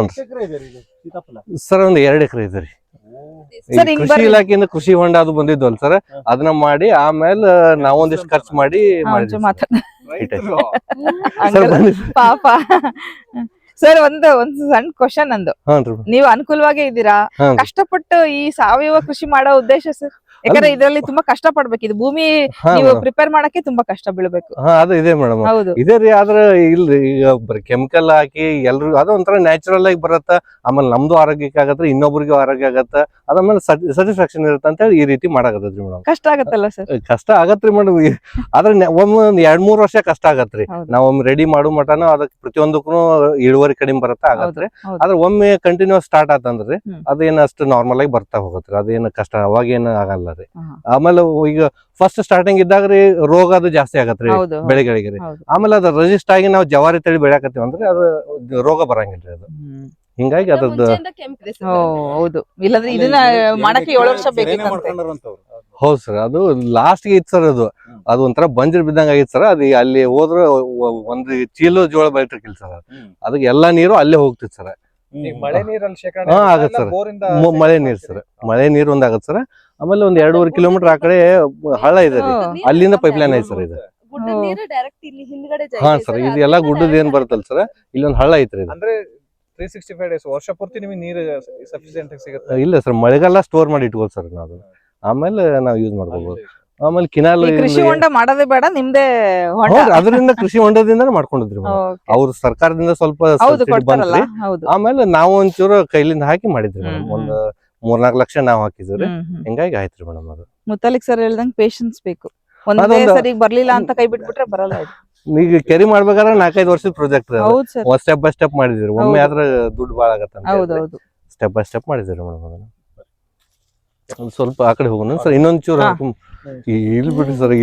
ಸರ್ ಒಂದ್ ಎರಡ್ ಎಕರೆ ಇದೆ ರೀ. ಈ ಸರ್, ಹಿಂಗ್ ಕೃಷಿ ಬರ್ರಿ. ಇಲಾಖೆಯಿಂದ ಕೃಷಿ ಹೊಂಡ ಅದು ಬಂದಿದ್ವಲ್ಲ ಸರ್ ಅದನ್ನ ಮಾಡಿ ಆಮೇಲೆ ನಾವೊಂದಿಷ್ಟು ಖರ್ಚು ಮಾಡಿ ಮಾಡಿದ್ವಿ ಮಾತಾಡ ರೈತರು. ಸರ್ ಬನ್ನಿ ಪಾಪ. ಸರ್ ಒಂದು ಒಂದು ಸಣ್ಣ ಕ್ವಶನ್ ಅಂದು ರೀ ನೀವು ಅನುಕೂಲವಾಗಿ ಇದ್ದೀರಾ? ಕಷ್ಟಪಟ್ಟು ಈ ಸಾವಯವ ಕೃಷಿ ಮಾಡೋ ಉದ್ದೇಶ ಸರ್? ಯಾಕಂದ್ರೆ ಇದರಲ್ಲಿ ತುಂಬಾ ಕಷ್ಟ ಪಡ್ಬೇಕು ಇದು ಭೂಮಿ ನೀವು ಪ್ರಿಪೇರ್ ಮಾಡಕ್ಕೆ ತುಂಬಾ ಕಷ್ಟ ಬೀಳ್ಬೇಕು. ಹಾ ಅದು ಇದೆ ಮೇಡಮ್. ಹೌದು. ಇದೆ ರೀ ಆದ್ರೆ ಇಲ್ರಿ ಈಗ ಬರೀ ಕೆಮಿಕಲ್ ಹಾಕಿ ಎಲ್ರು ಅದು ಒಂಥರ ನ್ಯಾಚುರಲ್ ಆಗಿ ಬರತ್ತ. ಆಮೇಲೆ ನಮ್ದು ಆರೋಗ್ಯಕ್ಕೆ ಆಗತ್ತೆ ಇನ್ನೊಬ್ರಿಗೆ ಆರೋಗ್ಯ ಆಗತ್ತ. ಅದಾದ್ಮೇಲೆ ಸ್ಯಾಟಿಸ್ಫ್ಯಾಕ್ಷನ್ ಇರುತ್ತೆ ಅಂತ ಹೇಳಿ ಈ ರೀತಿ ಮಾಡಾಕತ್ತೈತ್ರಿ ಮೇಡಮ್. ಕಷ್ಟ ಆಗತ್ತಲ್ಲ ಸರ್ ಕಷ್ಟ ಆಗತ್ರಿ ಮೇಡಮ್. ಆದ್ರೆ ಒಂದ್ ಎರಡ್ ಮೂರ್ ವರ್ಷ ಕಷ್ಟ ಆಗತ್ರಿ ನಾವೊಮ್ಮೆ ನಾವ್ ರೆಡಿ ಮಾಡೋ ಮಟನ ಅದಕ್ಕೆ ಪ್ರತಿಯೊಂದಕ್ಕೂ ಇಳುವರಿ ಕಡಿಮೆ ಬರತ್ತ ಆಗತ್ರಿ ಆದ್ರೆ ಒಮ್ಮೆ ಕಂಟಿನ್ಯೂಸ್ ಸ್ಟಾರ್ಟ್ ಆತಂದ್ರಿ. ಅದೇನ ಅಷ್ಟು ನಾರ್ಮಲ್ ಆಗಿ ಬರ್ತಾ ಹೋಗತ್ರಿ ಅದೇನು ಕಷ್ಟ ಅವಾಗೇನು ಆಗಲ್ಲ ರೀ ಆಮೇಲೆ ಈಗ ಫಸ್ಟ್ ಸ್ಟಾರ್ಟಿಂಗ್ ಇದ್ದಾಗ ರೀ ರೋಗ ಅದು ಜಾಸ್ತಿ ಆಗತ್ರಿ. ಬೆಳೆಗಳಿಗೆ ರೀ. ಆಮೇಲೆ ಅದು ರೆಜಿಸ್ಟರ್ ಆಗಿ ನಾವು ಜವಾರಿ ತಳಿ ಬೆಳೆಯಕತ್ತೀವಿ ಅಂದ್ರೆ ಅದು ರೋಗ ಬರಂಗಿಲ್ರಿ ಅದು. ಹಿಂಗಾಗಿ ಅದ್ರದ್ದು ಹೌದ್. ಇಲ್ಲಾಂದ್ರೆ ಇದನ್ನ ಮಾಡಕ್ಕೆ ಏಳು ವರ್ಷ ಬೇಕಿತ್ತು ಹೌದು ಸರ್ ಅದು ಲಾಸ್ಟ್ಗೆ ಇತ್ತು ಸರ್ ಅದು. ಅದು ಒಂಥರ ಬಂಜರ್ ಬಿದ್ದಂಗ ಆಗಿತ್ತು ಸರ್. ಅದು ಅಲ್ಲಿ ಹೋದ್ರೆ ಒಂದ್ ಚೀಲ ಜೋಳ ಬೆಳಿತಿರ್ಕಿಲ್ಲ ಸರ್. ಅದಕ್ಕೆ ಎಲ್ಲಾ ನೀರು ಅಲ್ಲೇ ಹೋಗ್ತಿತ್ತು ಸರ್. ಮಳೆ ಮ- ಮಳೆ ನೀರು ಸರ್. ಮಳೆ ನೀರು ಒಂದಾಗತ್ತೆ ಸರ್. ಆಮೇಲೆ ಒಂದ್ ಎರಡೂವರೆ ಕಿಲೋಮೀಟರ್ ಆ ಕಡೆ ಹಳ್ಳ ಇದೆ ರೀ. ಅಲ್ಲಿಂದ ಪೈಪ್ ಲೈನ್ ಐತಿ ಸರ್ ಇದು. ಡೈರೆಕ್ಟ್ ಇಲ್ಲಿ ಹಿಂದ್ಗಡೆ ಹಾ ಸರ್ sir, ಇದು ಎಲ್ಲಾ ಗುಡ್ಡದ ಏನ್ ಬರುತ್ತಲ್ಲ ಸರ್? ಇಲ್ಲೊಂದ್ ಹಳ್ಳ ಐತ್ರಿ ಇದು. ಅಂದ್ರೆ ತ್ರೀ ಸಿಕ್ಸ್ಟಿ ಫೈವ್ ಡೇಸ್ ವರ್ಷ ಪೂರ್ತಿ ನಿಮಗೆ ನೀರು ಸಫಿಸಿಯೆಂಟ್ ಸಿಗುತ್ತೆ? ಇಲ್ಲ ಸರ್ ಮಳೆಗಾಲ ಸ್ಟೋರ್ ಮಾಡಿ ಇಟ್ಕೋದು ಸರ್ ನಾವು ಆಮೇಲೆ ನಾವು ಯೂಸ್ ಮಾಡ್ಕೋಬಹುದು ಆಮೇಲೆ ಕಿನಾಲ್ ಕೃಷಿ ಹೊಂಡ ಮಾಡೋದೇ ಬೇಡ ನಿಮ್ದೇ ಹೊಂಡ. ಹೌದು ಅದರಿಂದ ಕೃಷಿ ಹೊಂಡದಿಂದ ಮಾಡ್ಕೊಂಡಿದ್ರಿ ಅವ್ರ ಸರ್ಕಾರದಿಂದ ಸ್ವಲ್ಪ ಆಮೇಲೆ ನಾವು ಒಂಚೂರು ಕೈಲಿಂದ ಹಾಕಿ ಮಾಡಿದ್ರಿ ಒಂದ್ ಮೂರ್ನಾಲ್ಕು ಲಕ್ಷ ನಾವ್ ಹಾಕಿದ್ರಿ. ಹಿಂಗಾಗಿ ಆಯ್ತ್ರಿ ಮೇಡಮ್ ಅದು. ಮುತಾಲಿಕ್ ಸರ್ ಹೇಳ್ದಂಗ್ ಪೇಶನ್ಸ್ ಬೇಕು. ಒಂದೇ ಅದೊಂದು- ಸರಿಗೆ ಬರ್ಲಿಲ್ಲ ಅಂತ ಕೈ ಬಿಟ್ಬಿಟ್ರೆ ಬರಲ್ಲ. ಈಗ ಕೆರಿ ಮಾಡ್ಬೇಕಾದ್ರೆ ನಾಲ್ಕೈದು ವರ್ಷದ ಪ್ರಾಜೆಕ್ಟ್ ಹೌದು ಸರ್. ಸ್ಟೆಪ್ ಬೈ ಸ್ಟೆಪ್ ಮಾಡಿದ್ರಿ ಒಮ್ಮೆ ಆದ್ರೆ ದುಡ್ಡು ಬಾಳ ಆಗತ್ತ ಹೌದು ಸ್ಟೆಪ್ ಬೈ ಸ್ಟೆಪ್ ಮಾಡಿದ್ರಿ ಮೇಡಮ್ ಅದನ್ನ. ಒಂದ್ ಸ್ವಲ್ಪ ಆ ಕಡೆ ಹೋಗೋಣ ಸರ್. ಇನ್ನೊಂದ್ ಚೂರು ಹಾ. ಈ- ಇಲ್ಲಿ ಬಿಡ್ರಿ ಸರ್.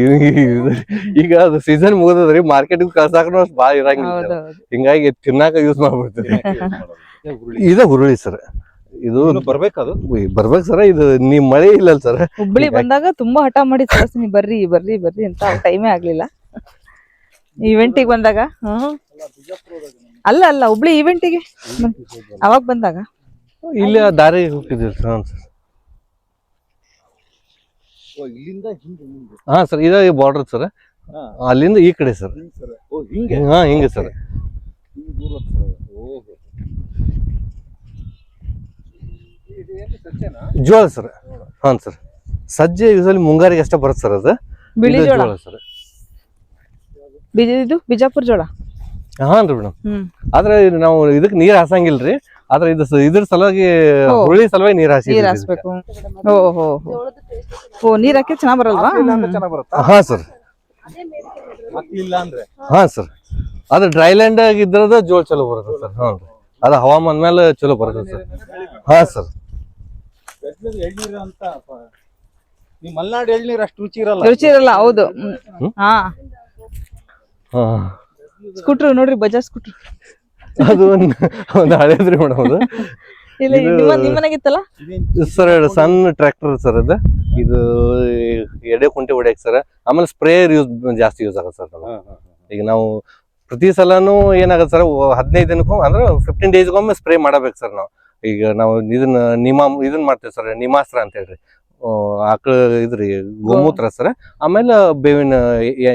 ಈಗ ಅದು ಸೀಸನ್ ಮುಗಿದ್ರಿ ಮಾರ್ಕೆಟ್ ಕಳ್ಸಾಕನು ಅಷ್ಟು ಬಾಳ ಇರಂಗಿಲ್ಲ ಹೌದು ಹೌದು. ಹಿಂಗಾಗಿ ತಿನ್ನಾಕ ಯೂಸ್ ಮಾಡ್ಬಿಡ್ತೀವಿ ಇದ ಹುರುಳಿ ಸರ್. ಇದು ಬರ್ಬೇಕದು? ಬರ್ಬೇಕು ಸರ. ಇದು ನೀವ್ ಮಳೆ ಇಲ್ಲ ಸರ್. ಹುಬ್ಳಿ ಬಂದಾಗ ತುಂಬಾ ಹಠ ಮಾಡಿ ತೋರಿಸ್ತೀನಿ. ಬರ್ರಿ ಬರ್ರಿ ಬರ್ರಿ ಅಂತ ಟೈಮೇ ಆಗ್ಲಿಲ್ಲ. ಗೆ ಬಂದಾಗ ಹ್ಮ್. ಅಲ್ಲ ಅಲ್ಲ ಹುಬ್ಳಿ ಗೆ ಅವಾಗ ಬಂದಾಗ. ಇಲ್ಲಿ ದಾರಿ ಹೋಗ್ತಿದ್ದೀವಿ ಸರ್ ಹಾ ಸರ್ ಇದ ಬಾರ್ಡರ್ ಸರ್. ಅಲ್ಲಿಂದ ಈ ಕಡೆ ಸರ್. ಹಾ ಹಿಂಗೆ ಸರ್ ಹಿಂಗೆ ದೂರ ಸರ್ ಓಹೋ ಇದು ಏನು ಸಜ್ಜೆನಾ ಜೋಳ ಸರ್. ಹಾಂ ಸರ್. ಸಜ್ಜೆ ಯೂಸಲಿ ಮುಂಗಾರಿಗೆ ಅಷ್ಟೇ ಬರುತ್ತೆ ಸರ್ ಅದು. ಬಿಳಿ ಇದು ಜೋಳ? ಸರ್. ಬೀಜ ಇದು ಬಿಜಾಪುರ ಜೋಳ? ಹಾನ್ ರೀ ಮೇಡಮ್. ಹ್ಮ್. ಆದ್ರೆ ಇದು ನಾವು ಇದಕ್ಕೆ ನೀರ್ ಹಾಸಂಗಿಲ್ರಿ. ಆದ್ರೆ ಇದು ಸ- ಇದ್ರ ಸಲುವಾಗಿ ಹುಳಿ ಸಲುವಾಗಿ ನೀರ್ ಹಾಸಿ ನೀರ್ ಹಾಸ್ಬೇಕು. ಓ ಹೋ ಹೋ ಓ. ನೀರ್ ಹಾಕಿ ಚೆನ್ನಾಗ್ ಬರಲ್ವಾ? ಹಾಕ್ಲಿಲ್ಲ ಚೆನ್ನಾಗಿ ಬರುತ್ತಾ? ಹಾ ಸರ್. ಇಲ್ಲ ಅಂದ್ರೆ ಹಾ ಸರ್. ಅದು ಡ್ರೈಲ್ಯಾಂಡ್ ಆಗಿದ್ರದ ಜೋಳ ಚಲೋ ಬರುತ್ತೆ ಸರ್. ಹ್ಞೂ ರೀ. ಅದು ಹವಾಮಾನ ಮೇಲೆ ಚಲೋ ಬರುತ್ತೆ ಸರ್. ಹಾ ಸರ್. ಗದ್ಲದ ಎಳ್ನೀರು ಅಂತ ಪ- ಈ ಮಲ್ನಾಡು ಎಳ್ನೀರು ಅಷ್ಟು ರುಚಿ ಇರಲ್ಲ. ರುಚಿ ಇರಲ್ಲ ಹೌದು. ಹ್ಮ್. ಹಾ. ಹಾ. ಸ್ಕೂಟ್ರು ನೋಡ್ರಿ ಬಜಾಜ್ ಸ್ಕೂಟ್ರು. ಅದು ಒಂದು ಒಂದು ಹಳೇದ್ರಿ ಮೇಡಮ್ ಅದು. ಇಲ್ಲ ಇದು- ನಿಮ್ಮ ನಿಮ್ಮನೆಗಿತ್ತಲ್ಲ ಸರ್ ಸಣ್ಣ ಟ್ರ್ಯಾಕ್ಟರ್ ಸರ್ ಅದು. ಇದು ಎಡೆ ಕುಂಟೆ ಹೊಡ್ಯಾಕ ಸರ್. ಆಮೇಲೆ ಸ್ಪ್ರೇಯರ್ ಯೂಸ್ ಜಾಸ್ತಿ ಯೂಸ್ ಆಗತ್ತೆ ಸರ್ ನಮ್ಗೆ. ಈಗ ನಾವು ಪ್ರತಿ ಸಲನೂ ಏನಾಗತ್ತೆ ಸರ್ ಹದಿನೈದು ದಿನಕ್ಕೊಮ್ಮೆ ಅಂದ್ರೆ ಫಿಫ್ಟೀನ್ ಡೇಸ್ಗೊಮ್ಮೆ ಸ್ಪ್ರೇ ಮಾಡಬೇಕು ಸರ್ ನಾವು. ಈಗ ನಾವು ಇದನ್ನ ನಿಮಾಮ್ ಇದನ್ನ ಮಾಡ್ತೇವೆ ಸರ್ ನಿಮಾಸ್ತ್ರ ಅಂತ ಹೇಳ್ರಿ. ಆಕಳ ಇದ್ರಿ ಗೋಮೂತ್ರ ಸರ್. ಆಮೇಲೆ ಬೇವಿನ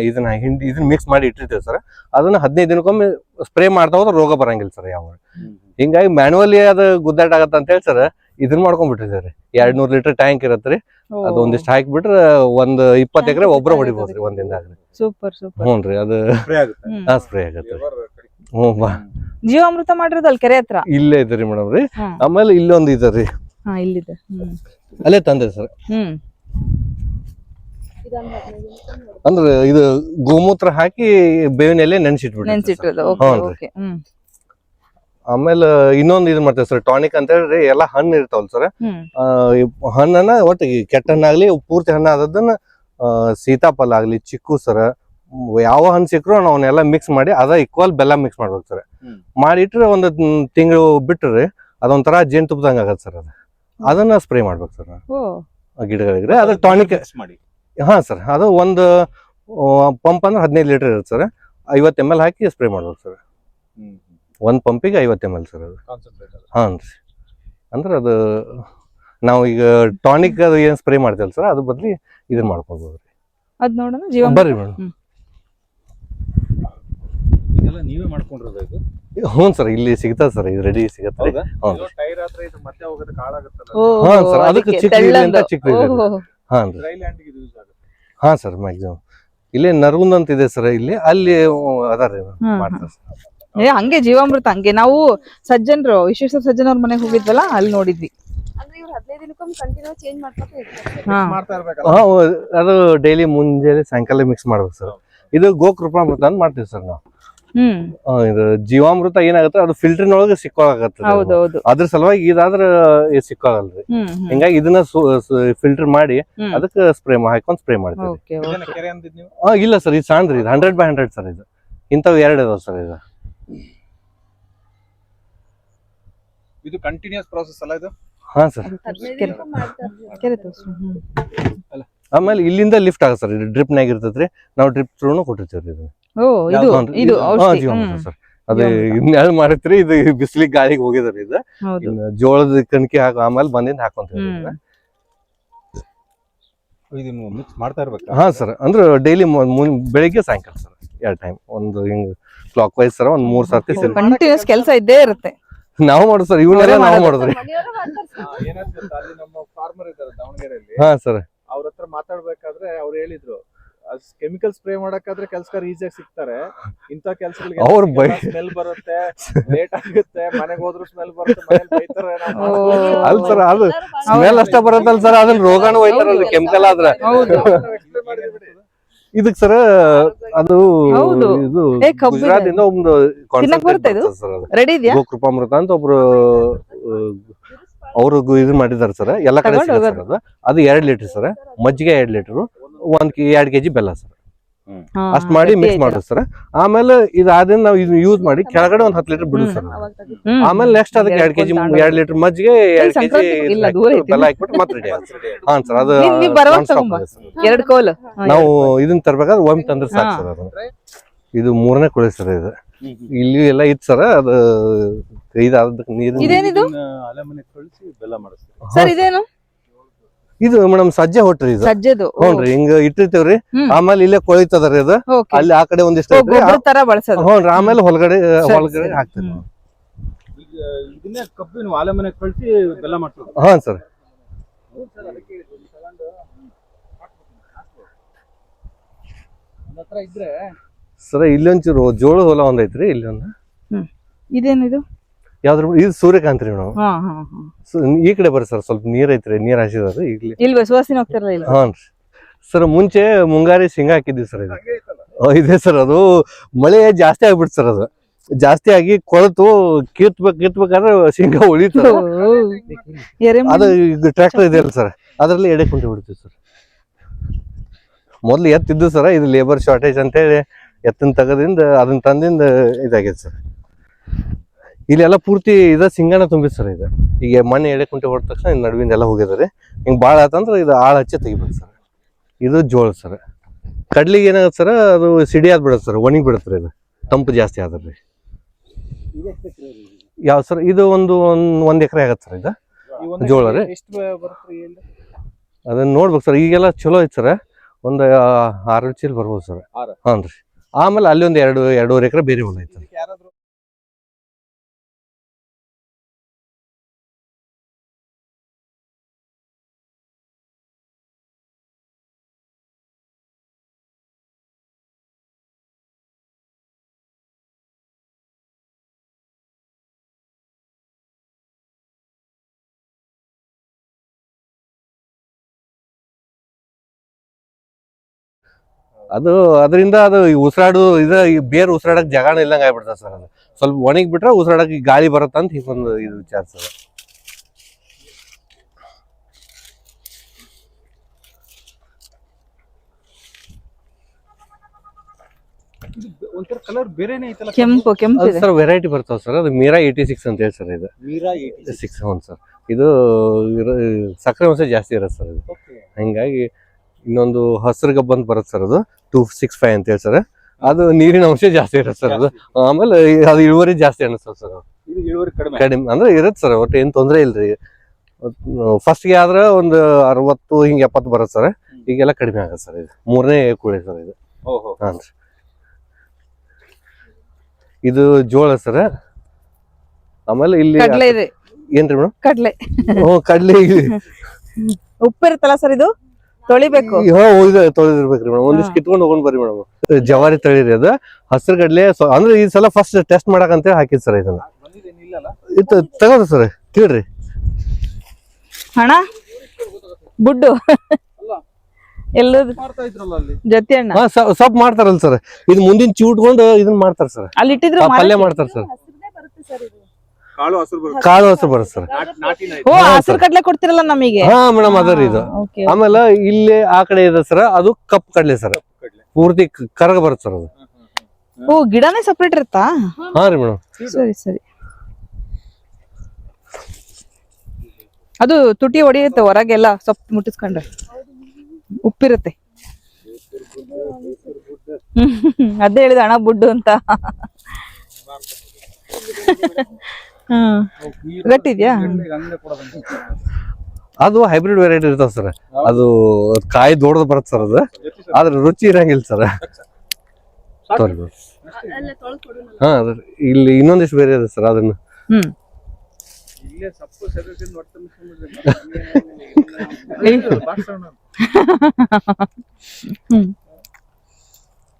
ಇದನ್ನ ಹಿಂಡಿ ಇದನ್ನ ಮಿಕ್ಸ್ ಮಾಡಿ ಇಟ್ಟಿರ್ತೇವೆ ಸರ್. ಅದನ್ನ ಹದಿನೈದು ದಿನಕ್ಕೊಮ್ಮೆ ಸ್ಪ್ರೇ ಮಾಡ್ತಾ ಹೋದ್ರೆ ರೋಗ ಬರಂಗಿಲ್ಲ ಸರ್ ಯಾವ ಹಿಂಗಾಗಿ ಮ್ಯಾನುವಲಿ ಅದು ಗುದ್ದಾಟ ಆಗತ್ತ ಅಂತ ಹೇಳಿ ಸರ್ ಇದನ್ನ ಮಾಡ್ಕೊಂಡ್ಬಿಟ್ಟಿದ್ದಾರೆ ಎರಡ್ ನೂರ್ ಲೀಟರ್ ಟ್ಯಾಂಕ್ ಇರತ್ರಿ ಅದು ಒಂದಿಷ್ಟು ಹಾಕಿಬಿಟ್ರೆ ಒಂದ್ ಇಪ್ಪತ್ತೆಕರೆ ಒಬ್ರ ಹೊಡಿಬೋದ್ರಿ ಒಂದಿನದಾಗ ಸೂಪರ್ ಸೂಪರ್. ಹ್ಞೂ ರೀ ಅದು ಸ್ಪ್ರೇ ಆಗುತ್ತೆ. ಹಾ ಸ್ಪ್ರೇ ಆಗತ್ತೆ ಜೀವಾಮೃತ ಮಾಡಿರೋದಲ್ಲ ಕೆರೆ ಹತ್ರ? ಇಲ್ಲೇ ಇದ್ರಿ ಮೇಡಮ್ ರೀ. ಆಮೇಲೆ ಇಲ್ಲೊಂದು ಇದೆ ರೀ. ಹಾ ಇಲ್ಲಿದೆ. ಹ್ಮ್. ಅಲ್ಲೇ ತಂದೆ ಸರ್. ಹ್ಮ್. ಅಂದ್ರೆ ಇದು ಗೋಮೂತ್ರ ಹಾಕಿ ಬೇವಿನ ಎಲೆ ನೆನ್ಸಿಟ್ಬಿಟ್ಟು ನೆನ್ಸಿಟ್ಟಿರೋದು. ಓಕೆ ಹ್ಞೂ ಓಕೆ. ಹ್ಮ್. ಆಮೇಲೆ ಇನ್ನೊಂದು ಇದು ಮಾಡ್ತೇವೆ ಸರ್ ಟಾನಿಕ್ ಅಂತ ಹೇಳಿ ಎಲ್ಲಾ ಹಣ್ಣು ಇರ್ತಾವಲ್ಲ ಸರ್. ಹಣ್ಣನ್ನ ಒಟ್ಟಿಗೆ ಕೆಟ್ಟ ಹಣ್ಣಾಗ್ಲಿ ಪೂರ್ತಿ ಹಣ್ಣು ಆದದನ್ನ ಸೀತಾಫಲ ಆಗ್ಲಿ ಚಿಕ್ಕು ಸರ ಯಾವ ಹಣ್ಣು ಸಿಕ್ಕರು ನಾವು ಅವನ್ನೆಲ್ಲ ಮಿಕ್ಸ್ ಮಾಡಿ ಅದ ಈಕ್ವಲ್ ಬೆಲ್ಲ ಮಿಕ್ಸ್ ಮಾಡ್ಬೇಕು ಸರ್. ಮಾಡಿಟ್ರೆ ಒಂದು ತಿಂಗಳು ಬಿಟ್ಟರೆ ಅದೊಂಥರ ಜೇನು ತುಪ್ಪದಂಗ ಆಗತ್ತೆ ಸರ್ ಅದು. ಅದನ್ನ ಸ್ಪ್ರೇ ಮಾಡ್ಬೇಕು ಸರ್ ಗಿಡಗಳಿಗೆ ಅದ್ರ ಟಾನಿಕ್ ಮಾಡಿ. ಹಾ ಸರ್ ಅದು ಒಂದು ಪಂಪ್ ಅಂದ್ರೆ ಹದಿನೈದು ಲೀಟರ್ ಇರುತ್ತೆ ಸರ್ ಐವತ್ತು ಎಂ ಎಲ್ ಹಾಕಿ ಸ್ಪ್ರೇ ಮಾಡ್ಬೇಕು ಸರ್ ಒಂದು ಪಂಪಿಗೆ ಐವತ್ತು ಎಂ ಎಲ್ ಸರ್ ಅದು. ಹಾಂ ರೀ ಅಂದ್ರೆ ಅದು ನಾವು ಈಗ ಟಾನಿಕ್ ಅದು ಏನು ಸ್ಪ್ರೇ ಮಾಡ್ತೇವೆ ಸರ್ ಅದ್ರ ಬದ್ಲಿ ಇದನ್ನ ಮಾಡ್ಕೊಬೋದು. ರೀ ಅದು ನೋಡೋಣ ಬರ್ರಿ ಮೇಡಮ್. ಇದೆಲ್ಲ ನೀವೇ ಮಾಡ್ಕೊಂಡಿರೋದು ಇದು? ಹ್ಞೂ ಸರ್ ಇಲ್ಲಿ ಸಿಗ್ತದೆ ಸರ್ ಇದು ರೆಡಿ ಸಿಗತ್ತೆ. ಹೌದಾ. ಟೈರ್ ಹತ್ರ ಇದು ಮತ್ತೆ ಹೋಗೋದಕ್ಕೆ ಹಾಳಾಗುತ್ತಲ್ಲ? ಹಾ, ಸರ್ ಅದಕ್ಕೆ ಚಿಕ್ಕ ತೆಳ್ಳಂದು. ಚಿಕ್ಕ. ಹಾಂ ಡ್ರೈ ಲ್ಯಾಂಡ್ ಇದು ಯೂಸ್ ಆಗುತ್ತೆ. ಹಾಂ ಸರ್ ಮ್ಯಾಕ್ಸಿಮಮ್ ಇಲ್ಲೇ ನರ್ಗುಂದ್ ಅಂತ ಇದೆ ಸರ್ ಇಲ್ಲಿ ಅಲ್ಲಿ ಅದಾರೆ ಮಾಡ್ತಾರೆ sir. ಏ ಹಂಗೆ ಜೀವಾಮೃತ ಹಂಗೆ. ನಾವು ಸಜ್ಜನರು ವಿಶ್ವೇಶ್ವರ ಸಜ್ಜನ್ ಅವ್ರ ಮನೆಗೆ ಹೋಗಿದ್ವಲ್ಲ ಅಲ್ಲಿ ನೋಡಿದ್ವಿ. ಹಾ. ಮಾಡ್ತಾ ಇರ್ಬೇಕಲ್ಲ? ಅದು ಡೈಲಿ ಮುಂಜಾನೆ ಸಾಯಂಕಾಲ ಮಿಕ್ಸ್ ಮಾಡ್ಬೇಕು ಸರ್. ಇದು ಗೋಕೃಪಾಮೃತ ಅಂತ ಮಾಡ್ತೀವಿ ಸರ್ ನಾವು. ಇದು ಜೀವಾಮೃತ ಏನಾಗುತ್ತೆ? ಅದು ಫಿಲ್ಟರ್ ಒಳಗೆ ಹೌದು ಹೌದು ಅದ್ರ ಸಲುವಾಗಿ ಇದಾದ್ರ ಸಿಕ್ಕಾಗಲ್ರಿ. ಹಿಂಗಾಗಿ ಇದನ್ನ ಫಿಲ್ಟರ್ ಮಾಡಿ. ಅದಕ್ಕೆ ಸ್ಪ್ರೇ ಹಾಕೊಂಡ್ ಸ್ಪ್ರೇ ಮಾಡ್ತೀವಿ. Okay okay. ಕೆರೆ ಅಂದಿದ್ ನೀವು? ಇಲ್ಲ ಸರ್ ಇದು ಸಣ್ಣ ಇದು ಹಂಡ್ರೆಡ್ ಬೈ ಹಂಡ್ರೆಡ್ ಸರ್ ಇದು. ಇಂಥವು ಎರಡು ಅದಾವ ಸರ್ ಇದು. ಇದು ಕಂಟಿನ್ಯೂಸ್ ಪ್ರಾಸೆಸ್ ಅಲ್ಲ ಇದು? ಹಾ ಸರ್. ಆಮೇಲೆ ಇಲ್ಲಿಂದ ಲಿಫ್ಟ್ ಆಗ ಸರ್ ಇದು ಡ್ರಿಪ್ನಾಗ ಇರ್ತೈತ್ರಿ ನಾವು ಡ್ರಿಪ್ ಥ್ರೂನು ಕೊಟ್ಟಿರ್ತೀವಿ ಇದು ಓ ಇದು? ಇದು ಜೀವಾಮೃತ ಸರ್. ಅದು ಜೀವಾಮೃತ. ಇನ್ನೆರಡು ಮಾಡಿತ್ರಿ ಇದು ಬಿಸಿಲಿಗೆ ಗಾಳಿಗೆ ಹೋಗಿದ್ರಿ ಇದು. ಜೋಳದ ಕಣಕಿ ಹಾಕಿ ಆಮೇಲೆ ಬಂದಿಂದ ಹಾಕೊಂತೀವಿ ಹ್ಮ್. ಇದನ್ನ. ಮಿಕ್ಸ್ ಮಾಡ್ತಾ ಇರ್ಬೇಕು? ಹಾ ಸರ್. ಅಂದ್ರೆ ಡೈಲಿ ಬೆಳಿಗ್ಗೆ ಸಾಯಂಕಾಲ ಸರ್ ಎರಡು ಟೈಮ್ ಒಂದು ಹಿಂಗ್ ಕ್ಲಾಕ್ ವೈಸ್ ಸರ್ ಒಂದ್ ಮೂರ್ ಸರ್ತಿ ಕಂಟಿನ್ಯೂಸ್ ಕೆಲಸ ಇದ್ದೇ ಇರುತ್ತೆ. ನಾವು ಮಾಡೋದು ಸರ್ ಇವನ್ನೆಲ್ಲ ನಾವು ಮಾಡಿದ್ರಿ. ಹಾ ಸರ್. ಅವ್ರ ಹತ್ರ ಮಾತಾಡ್ಬೇಕಾದ್ರೆ ಅವ್ರು ಹೇಳಿದ್ರು. ಕೆಮಿಕಲ್ ಸ್ಪ್ರೇ ಮಾಡಕ್ಕಾದ್ರೆ ಕೆಲ್ಸಗಾರ ಈಸಿಯಾಗಿ ಸಿಗ್ತಾರೆ. ಇಂತ ಕೆಲ್ಸಗಳಿಗೆ ಅವ್ರ ಬೈ- ಸ್ಮೆಲ್ ಬರುತ್ತೆ ಲೇಟ್ ಆಗುತ್ತೆ ಮನೆಗೆ ಹೋದ್ರು ಸ್ಮೆಲ್ ಬರುತ್ತೆ ಮನೇಲಿ ಬೈತಾರೆ ಅದು ಸ್ಮೆಲ್ ಅಷ್ಟ ಬರತ್ತಲ್ಲ ಸರ್ ಅದ್ರ ರೋಗಾನು ಹೋಯ್ತಾರಲ್ರಿ ಕೆಮಿಕಲ್ ಆದ್ರೆ. ಇದಕ್ ಸರ್ ಅದು. ಇದು ಗುಜರಾತ್ ಇಂದ? ಒಂದು ರೆಡಿ ಇದೆಯಾ? ಕೃಪಾಮೃತ ಅಂತ ಒಬ್ರು ಅವ್ರಿಗೂ ಇದು ಮಾಡಿದಾರೆ ಸರ್ ಎಲ್ಲ ಕಡೆ ಸರ್ ಅದು. ಅದು ಎರಡ್ ಲೀಟರ್ ಸರ್ ಮಜ್ಜಿಗೆ ಎರಡ್ ಲೀಟರ್ ಒಂದ್ ಕೆ ಎರಡ್ ಕೆಜಿ ಬೆಲ್ಲ ಸರ್. ಅಷ್ಟ್ ಮಾಡಿ ಮಿಕ್ಸ್. ಮಾಡೋದು ಸರ್. ಆಮೇಲೆ ಇದಾದ್ರಿಂದ ನಾವು ಇದನ್ನ ಯೂಸ್ ಮಾಡಿ ಕೆಳಗಡೆ ಒಂದ್ ಹತ್ತು ಲೀಟರ್ ಬಿಡುದು ಸರ್. ಆಮೇಲೆ ನೆಕ್ಸ್ಟ್ ಅದಕ್ಕೆ ಎರಡ್ ಕೆಜಿ ಎರಡ್ ಲೀಟರ್ ಮಜ್ಜಿಗೆ ಎರಡ್ ಕೆಜಿ. ಬೆಲ್ಲ ಹಾಕ್ಬಿಟ್ಟು ಮತ್ತೆ ರೆಡಿ ಹಾ ಸರ್ ಅದು ಎರಡು ಕೋಲು. ನಾವು ಇದನ್ನ ತರ್ಬೇಕಾದ್ರೆ ಒಮ್ಮೆ ತಂದ್ರೆ ಸಾಕು ಸರ್ ಅದು ಇದು ಮೂರನೇ ಕೊಳಿ ಸರ್ ಇದು. ಇಲ್ಲಿ ಎಲ್ಲ ಇತ್ತು ಸರ್ ಅದು ಇದಾದಕ್ಕೆ ನೀರು ಇದೇನಿದು? ಸರ್ ಇದೇನು? ಇದು ಮೇಡಮ್ ಸಜ್ಜೆ ಹೊಟ್ರಿ ಇದು. ಸಜ್ಜೆದು. ಹ್ಞೂನ್ರಿ ಹಿಂಗ ಇಟ್ಟಿರ್ತೇವ್ರಿ. ಹ್ಮ್. ಆಮೇಲೆ ಇಲ್ಲೇ ಕೊಳಿತದರಿ ಅದು ಓಕೆ. ಅಲ್ಲಿ ಆ ಕಡೆ ಒಂದಿಷ್ಟು ಐತ್ರಿ. ಗೊಬ್ಬರ ತರ ಬಳಸೋದು. ಹ್ಞೂನ್ರಿ ಆಮೇಲೆ ಹೊಲಗಡೆ ಹೊಲಗಡೆ ಸರಿ. ಹಾಕ್ತೀವಿ ಹ್ಮ್. ಈಗ ಇದನ್ನೇ ಕಬ್ಬಿನ ಆಲೆ ಮನೆಗೆ ಕಳಿಸಿ ಬೆಲ್ಲ ಮಾಡ್ತೀವಿ ಹಾ ಸರ್. ಸರ ಸರ್ ಇಲ್ಲೊಂಚೂರು ಜೋಳದ ಹೊಲ ಒಂದೈತ್ರಿ ಇಲ್ಲೊಂದು. ಇಲ್ಲಿ ಒಂದು ಇದೇನಿದು? ಯಾವ್ದ್ರ ಇದು ಸೂರ್ಯಕಾಂತಿ ರೀ ನಾವು ಹಾ ಹಾ ಹಾ. ಸು- ಈ ಕಡೆ ಬರ್ರಿ ಸರ್ ಸ್ವಲ್ಪ ನೀರ್ ಐತ್ರಿ ನೀರ್ ಹಾಸಿದಾರ ಇಲ್ವೇ ಸುವಾಸಿನ ಹೋಗ್ತಿರಲ್ಲ ಇಲ್ಲ ಹಾನ್ ಸರ್ ಮುಂಚೆ ಮುಂಗಾರಿ ಶೇಂಗಾ ಹಾಕಿದ್ವಿ ಸರ್ ಇದು. ಆ, ಇದೆ ಸರ್ ಅದು ಮಳೆ ಜಾಸ್ತಿ ಆಗ್ಬಿಡ್ತು ಸರ್ ಅದು. ಜಾಸ್ತಿ ಆಗಿ ಕೊಳತು ಕಿತ್ಬೇಕು ಕಿತ್ಬೇಕಾದ್ರೆ ಶೇಂಗಾ ಉಳಿತು ಅದು ಟ್ರ್ಯಾಕ್ಟರ್ ಇದೆಯಲ್ಲ ಸರ್ ಅದರಲ್ಲಿ ಎಡೆ ಕುಂಟು ಬಿಡ್ತೀವಿ ಸರ್. ಮೊದ್ಲು ಎತ್ತಿದ್ದು ಸರ್ ಇದು ಲೇಬರ್ ಶಾರ್ಟೇಜ್ ಅಂತೇಳಿ ಎತ್ತಿನ ತಗದಿಂದ ಅದನ್ನ ತಂದಿಂದ ಇದಾಗಿದೆ ಸರ್. ಇಲ್ಲೆಲ್ಲ ಪೂರ್ತಿ ಇದ ಸಿಂಗಾನ ತುಂಬಿದ್ ಸರ್ ಇದು. ಈಗ ಮಣ್ಣು ಎಡೆ ಕುಂಟೆ ಹೊಡೆದ ತಕ್ಷಣ ನಡುವಿಂದ ಎಲ್ಲ ಹೋಗಿದ್ದಾರೆ. ಹಿಂಗೆ ಭಾಳ ಆತಂದ್ರೆ ಇದು ಆಳ ಹಚ್ಚಿ ತೆಗಿಬೇಕು ಸರ್. ಇದು ಜೋಳ ಸರ್. ಕಡ್ಲಿಗೆ ಏನಾಗುತ್ತೆ ಸರ್ ಅದು ಸಿಡಿ ಆದ್ ಬಿಡುತ್ತೆ ಸರ್ ಒಣಗಿ ಬಿಡುತ್ತೆ ಇದು. ತಂಪು ಜಾಸ್ತಿ ಆದ್ರಿ ಯಾವ ಸರ್ ಇದು ಒಂದು ಒಂದು ಒಂದ್ ಎಕರೆ ಆಗತ್ತೆ ಸರ್ ಇದು. ಜೋಳ ರೀ? ಅದನ್ನ ನೋಡ್ಬೇಕು ಸರ್ ಈಗೆಲ್ಲ ಚಲೋ ಐತೆ ಸರ್. ಒಂದು ಆರು ಚೀಲ ಬರ್ಬೋದು ಸರ್. ಹಾನ್ರಿ ಹಾಂ ರೀ. ಆಮೇಲೆ ಅಲ್ಲಿ ಒಂದು ಎರಡು ಎರಡೂವರೆ ಎಕರೆ ಬೇರೆ ಹೊಲ ಐತೆ ಅದು ಅದರಿಂದ ಅದು ಈ ಉಸಿರಾಡು ಇದು ಈ ಬೇರೆ ಉಸಿರಾಡಕ್ ಜಾಗನ ಇಲ್ಲಂಗೆ ಆಗ್ಬಿಡ್ತದೆ ಸರ್ ಅದು. ಸ್ವಲ್ಪ ಒಣಗಿ ಬಿಟ್ರೆ ಉಸಿರಾಡಕ್ ಈ ಗಾಳಿ ಬರುತ್ತೆ ಅಂತ ಒಂದು ಇದು ವಿಚಾರ ಸರ್ ಒಂಥರ ಕಲರ್ ಬೇರೆನೇ ಐತಲ್ಲ ಕೆಂಪು ಕೆಂಪು ಅದು ಇದೆ. ಸರ್ ವೆರೈಟಿ ಬರ್ತಾವ ಸರ್ ಅದು. ಮೀರಾ ಏಯ್ಟಿ ಸಿಕ್ಸ್ ಅಂತ ಹೇಳಿ ಸರ್ ಇದು. Meera six one sir. ಇದು ಇರ- ಸಕ್ಕರೆ ಅಂಶ ಜಾಸ್ತಿ ಇರುತ್ತೆ ಸರ್ ಇದು. ಹಿಂಗಾಗಿ ಇನ್ನೊಂದು ಹಸಿರು ಗಬ್ಬ ಅಂತ ಬರುತ್ತೆ ಸರ್ ಅದು. ಟೂ ಸಿಕ್ಸ್ ಫೈವ್ ಅಂತ ಹೇಳಿ ಸರ್. ಅದು ನೀರಿನ ಅಂಶ ಜಾಸ್ತಿ ಇರುತ್ತೆ ಸರ್ ಅದು. ಆಮೇಲೆ ಅದು ಇಳುವರಿ ಜಾಸ್ತಿ ಅನಿಸ್ತದೆ ಸರ್ ಇದು ಇಳುವರಿ ಕಡಿಮೆ? ಕಡಿಮೆ. ಅಂದ್ರೆ ಇರುತ್ತೆ ಸರ್ ಒಟ್ಟು ಏನು ತೊಂದರೆ ಇಲ್ರಿ. ಫಸ್ಟ್ಗೆ ಆದ್ರೆ ಒಂದು ಅರವತ್ತು ಹಿಂಗೆ ಎಪ್ಪತ್ತು ಬರುತ್ತೆ ಸರ್. ಈಗೆಲ್ಲ ಕಡಿಮೆ ಆಗುತ್ತೆ ಸರ್ ಇದು. ಮೂರನೇ ಕುಳಿ ಸರ್ ಇದು. ಓಹೋ. ಹಾಂ ರೀ ಇದು ಜೋಳ ಸರ್. ಆಮೇಲೆ ಇಲ್ಲಿ ಕಡ್ಲೆ ಇದೆ. ಏನ್ರಿ ಮೇಡಮ್? ಕಡ್ಲೆ. ಹ್ಞೂ ಉಪ್ಪು ಇರುತ್ತಲ್ಲ ಸರ್ ಇದು? ತೊಳಿಬೇಕು. ತೊಳೆದಿರ್ಬೇಕ್ರಿ ಮೇಡಮ್. ಒಂದಿಷ್ಟು ಕಿತ್ಕೊಂಡು ಹೋಗೋಣ ಬರ್ರಿ ಮೇಡಮ್. ಜವಾರಿ ತಳಿರಿ ಅದು. ಹಸಿರು ಗಡ್ಲೆ ಅಂದ್ರೆ ಈ ಸಲ ಫಸ್ಟ್ ಟೆಸ್ಟ್ ಮಾಡಕಂತ ಹಾಕಿದ್ ಸರ್ ಇದನ್ನ. ತಗೋದ ಇಲ್ಲಲ್ಲ ಇದು ಸರ್ ತಿಳ್ರಿ. ಹಣ ಬುಡ್ಡು. ಎಲ್ಲದು ಜೊತೆ ಹಾ ಸ್ವಲ್ಪ ಮಾಡ್ತಾರಲ್ಲ ಸರ್ ಇದು ಮುಂದಿನ ಚೂಟ್ಕೊಂಡು ಇದನ್ನ ಮಾಡ್ತಾರ ಸರ್ ಅಲ್ಲಿ ಇಟ್ಟಿದ್ರು ಪಲ್ಯ ಮಾಡ್ತಾರ ಸರ್ ಕಾಳು ಹಸಿರು ಬರುತ್ತೆ. ಕಾಳು ಹಸಿರು ಬರುತ್ತೆ ಸರ್. ಓ ಹಸಿರು ಕಡ್ಲೆ ಕೊಡ್ತಿರಲ್ಲ ನಮಗೆ? ಹಾ ಮೇಡಮ್ ಅದರಿ ಇದು. ಓಕೆ ಆಮೇಲೆ ಇಲ್ಲಿ ಆ ಕಡೆ ಇದೆ ಸರ್ ಅದು ಕಪ್ ಕಡ್ಲೆ ಸರ್. ಕಡ್ಲೆ. ಪೂರ್ತಿ ಕ- ಕರಗ ಬರುತ್ತೆ ಸರ್ ಅದು. ಓ ಗಿಡನೇ ಸಪ್ರೇಟ್ ಇರುತ್ತಾ? ಹಾ ರೀ ಮೇಡಮ್. ಸರಿ ಸರಿ. ಅದು ತುಟಿ ಹೊಡಿಯುತ್ತೆ ಹೊರಗೆಲ್ಲ ಸೊಪ್ಪು ಮುಟ್ಟಿಸ್ಕೊಂಡ್ರೆ ಉಪ್ಪಿರುತ್ತೆ. ಹ್ಮ್, ಅದೇ ಹೇಳಿದ ಹಣ ಬುಡ್ಡು ಅಂತ. ಅದು ಹೈಬ್ರಿಡ್ ವೆರೈಟಿ ಇರ್ತಾವ ಸರ್. ಅದು ಕಾಯಿ ದೊಡ್ಡದು ಬರುತ್ತೆ ಸರ್ ಅದು. ಆದ್ರೆ ರುಚಿ ಇರಂಗಿಲ್ಲ ಸರ್. ಹಾ ಇಲ್ಲಿ ಇನ್ನೊಂದಿಷ್ಟು ಬೇರೆ ಇದೆ ಸರ್ ಅದನ್ನ.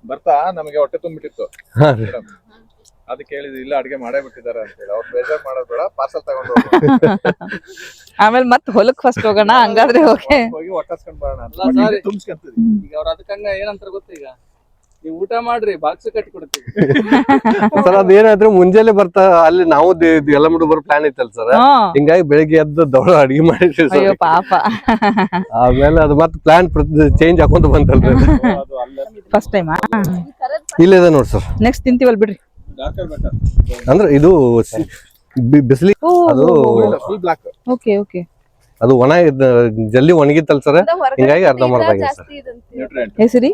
ಬರ್ತಾ? ನಮಗೆ ಹೊಟ್ಟೆ ತುಂಬಿಟ್ಟಿತ್ತು. ಅದಕ್ಕೆ ಹೇಳಿದ್ವಿ ಇಲ್ಲ ಅಡಿಗೆ ಮಾಡೇ ಬಿಟ್ಟಿದ್ದಾರೆ ಅಂತ ಹೇಳಿ. ಅವ್ರು ಬೇಜಾರ್ ಮಾಡೋದ್ ಬೇಡ ಪಾರ್ಸಲ್ ತಗೊಂಡು ಹೋಗು. ಆಮೇಲೆ ಮತ್ತೆ ಹೊಲಕ್ ಫಸ್ಟ್ ಹೋಗೋಣ ಹಂಗಾದ್ರೆ ಓಕೆ ಹೋಗಿ. ಒಟ್ಟಾಸ್ಕೊಂಡ್ ಬರೋಣ. ತುಂಬಿಸ್ಕೊಂತೀವಿ ಈಗ ಅವ್ರ ಅದಕ್ಕಂಗ ಏನಂತಾರ ಗೊತ್ತಾ ಈಗ? ನೀವು ಊಟ ಮಾಡ್ರಿ ಬಾಕ್ಸ್ ಕಟ್ಟಿ ಕೊಡ್ತೀವಿ. ಸರ್ ಅದೇನಾದ್ರೆ ಮುಂಜಾನೆ ಬರ್ತಾ ಅಲ್ಲಿ ನಾವು ಎಲ್ಲ ಮುಡುಗರು ಬರೋ ಪ್ಲಾನ್ ಇತ್ತಲ್ಲ ಸರ್? ಹಿಂಗಾಗಿ ಬೆಳಿಗ್ಗೆ ಎದ್ದು ದೊಡ್ಡ ಅಡಿಗೆ ಮಾಡಿದ್ರಿ ಅಯ್ಯೋ ಸರ್ ಪಾಪ. ಆಮೇಲೆ ಅದು ಮತ್ತೆ ಪ್ಲಾನ್ ಚೇಂಜ್ ಹಾಕೊಂತ ಬಂತಲ್ರಿ. ಅದು. ಅದು ಫಸ್ಟ್ ಟೈಮ್ ಇಲ್ಲ ಇದೆ ಇಲ್ಲಿದೆ ನೋಡಿ ಸರ್. ನೆಕ್ಸ್ಟ್ ತಿಂತೀವಲ್ ಬಿಡ್ರಿ. ಅಂದ್ರೆ ಇದು ಬಿಸಿಲಿ ಅದು ಫುಲ್ ಬ್ಲಾಕ್ ಓಕೆ ಓಕೆ ಅದು ಒಣ ಜಲ್ದಿ ಒಣಗಿತ್ತಲ್ಲ ಸರ್ ಹಿಂಗಾಗಿ ಅರ್ಧ ಮರ್ಧ ಆಗಿದೆ ನ್ಯೂಟ್ರಿಯೆಂಟ್ ಹೆಸರಿ?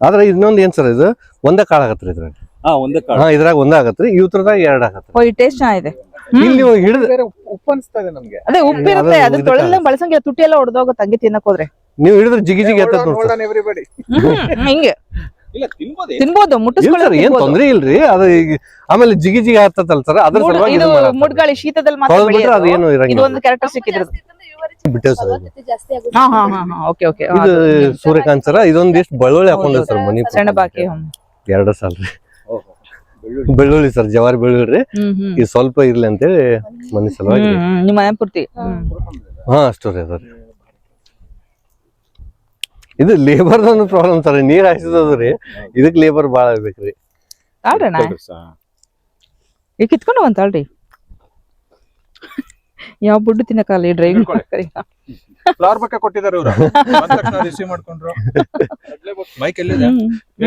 ಆದ್ರೆ ಇನ್ನೊಂದ್ ಏನ್ ಸರ್ ಇದು? ಒಂದೇ ಕಾಳು ಆಗತ್ರಿ ಇದ್ರಾಗ ಹಾ ಇದ್ರಾಗ ಒಂದೇ ಆಗತ್ರಿ ಇವ್ರದಾಗ ಎರಡ್ ಆಗತ್ತೆ ಓ ಈ ಟೇಸ್ಟ್ ಚೆನ್ನಾಗಿದೆ. ಇಲ್ಲಿ ನೀವು ಹಿಡಿದು ಉಪ್ಪು ಅನ್ಸ್ತಾ ಇದೆ ನಮ್ಗೆ. ಅದೇ ಉಪ್ಪಿರುತ್ತೆ ಅದು ಅದು ಇದಕ್ಕೆ- ತೊಳೆದ ಬಳಸಂಗಿಲ್ಲ ತುಟಿ ಎಲ್ಲ ಹೊಡೆದೋಗುತ್ತೆ ಹಂಗೆ ತಿನ್ನಕ್ ಹೋದ್ರೆ. ನೀವು ಹಿಡಿದ್ರೆ ಜಿಗಿ ಜಿಗಿ ಎವ್ರಿಬಡಿ ಹಿಂಗೆ. ಇಲ್ಲ ತಿನ್ಬೋದು. ತಿನ್ಬೋದು ಇಲ್ಲ ಮುಟ್ಟಿಸ್ಕೊಳ್ಳಿ ಸರ್ ಏನ್ ತೊಂದ್ರೆ ಇಲ್ರಿ? ಅದು ಈಗ ಆಮೇಲೆ ಜಿಗಿ ಜಿಗಿ ಆಗ್ತದಲ್ಲ ಸರ್ ಅದ್ರ ಸಲುವಾಗಿ ಇದು ಮುಡ್ಗಾಳಿ ಶೀತದಲ್ಲಿ ಮಾತ್ರ ಅದು. ಏನು ಇದು ಇರಂಗಿಲ್ಲ ಒಂದು ಕ್ಯಾರೆಕ್ಟರ್ಸ್ಟಿಕ್ ಇದ್ರದ್ದು ಬಿಟ್ಟೇವ್ ಸರ್ ಜಾಸ್ತಿ ಆಗುತ್ತೆ. ಹಾ ಹಾ ಹಾ ಓಕೆ ಓಕೆ. ಇದು ಸೂರ್ಯಕಾಂತ್ ಸರ್ ಇದೊಂದಿಷ್ಟು ಬೆಳ್ಳುಳ್ಳಿ ಹಾಕೊಂಡಿವಿ ಸರ್ ಮನಿ ಸಣ್ಣ ಬಾಕಿ ಎರಡು ಸಾಲ ರೀ ಬೆಳ್ಳುಳ್ಳಿ. ಸರ್ ಜವಾರಿ ಬೆಳ್ಳುಳ್ಳಿ. ಇದು ಸ್ವಲ್ಪ ಇರ್ಲಿ ಅಂತೇಳಿ ಮನಿ ಸಲುವಾಗಿ. ನಿಮ್ಮ ಮನೆ ಪೂರ್ತಿ. ಹಾ ಅಷ್ಟು ರೀ ಅದ ರೀ ಇದು ಲೇಬರ್ ಒಂದು ಪ್ರಾಬ್ಲಮ್ ಸರ್ ನೀರ್ ಹಾಯಿಸೋದು ರೀ ಇದಕ್ ಲೇಬರ್ ಬಾಳ ಬೇಕ್ರಿ ಈಗ ಕಿತ್ಕೊಂಡು ಅಂತಳ್ರಿ ಯಾವ ಬುಡ್ಡು ತಿನ್ನಕಲ್ಲ ಈ ಡ್ರೈವಿಂಗ್ ಫ್ಲವರ್ ಬಕ್ಕ ಕೊಟ್ಟಿದ್ದಾರೆ ಇವರು. ರಿಸೀವ್ ಮಾಡ್ಕೊಂಡ್ರು. ಮೈಕ್ ಎಲ್ಲಿದೆ?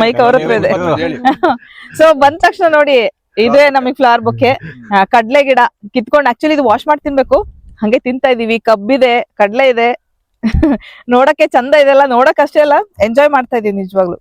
ಮೈಕ್ ಅವ್ರ ಹತ್ರ ಇದೆ. ಸೊ ಬಂದ ತಕ್ಷಣ ನೋಡಿ ಇದೆ ನಮಗ್ ಫ್ಲವರ್ ಬೊಕ್ಕೆ. ಕಡ್ಲೆ ಗಿಡ. ಕಿತ್ಕೊಂಡು ಆಕ್ಚುಲಿ ಇದು ವಾಶ್ ಮಾಡಿ ತಿನ್ಬೇಕು. ಹಂಗೆ ತಿಂತಾ ಇದೀವಿ. ಕಬ್ಬಿದೆ ಕಡ್ಲೆ ಇದೆ. ನೋಡಕ್ಕೆ ಚಂದ ಇದೆಲ್ಲ ನೋಡಕ್ ಅಷ್ಟೇ ಅಲ್ಲ ಎಂಜಾಯ್ ಮಾಡ್ತಾ ಇದೀವಿ ನಿಜವಾಗ್ಲು.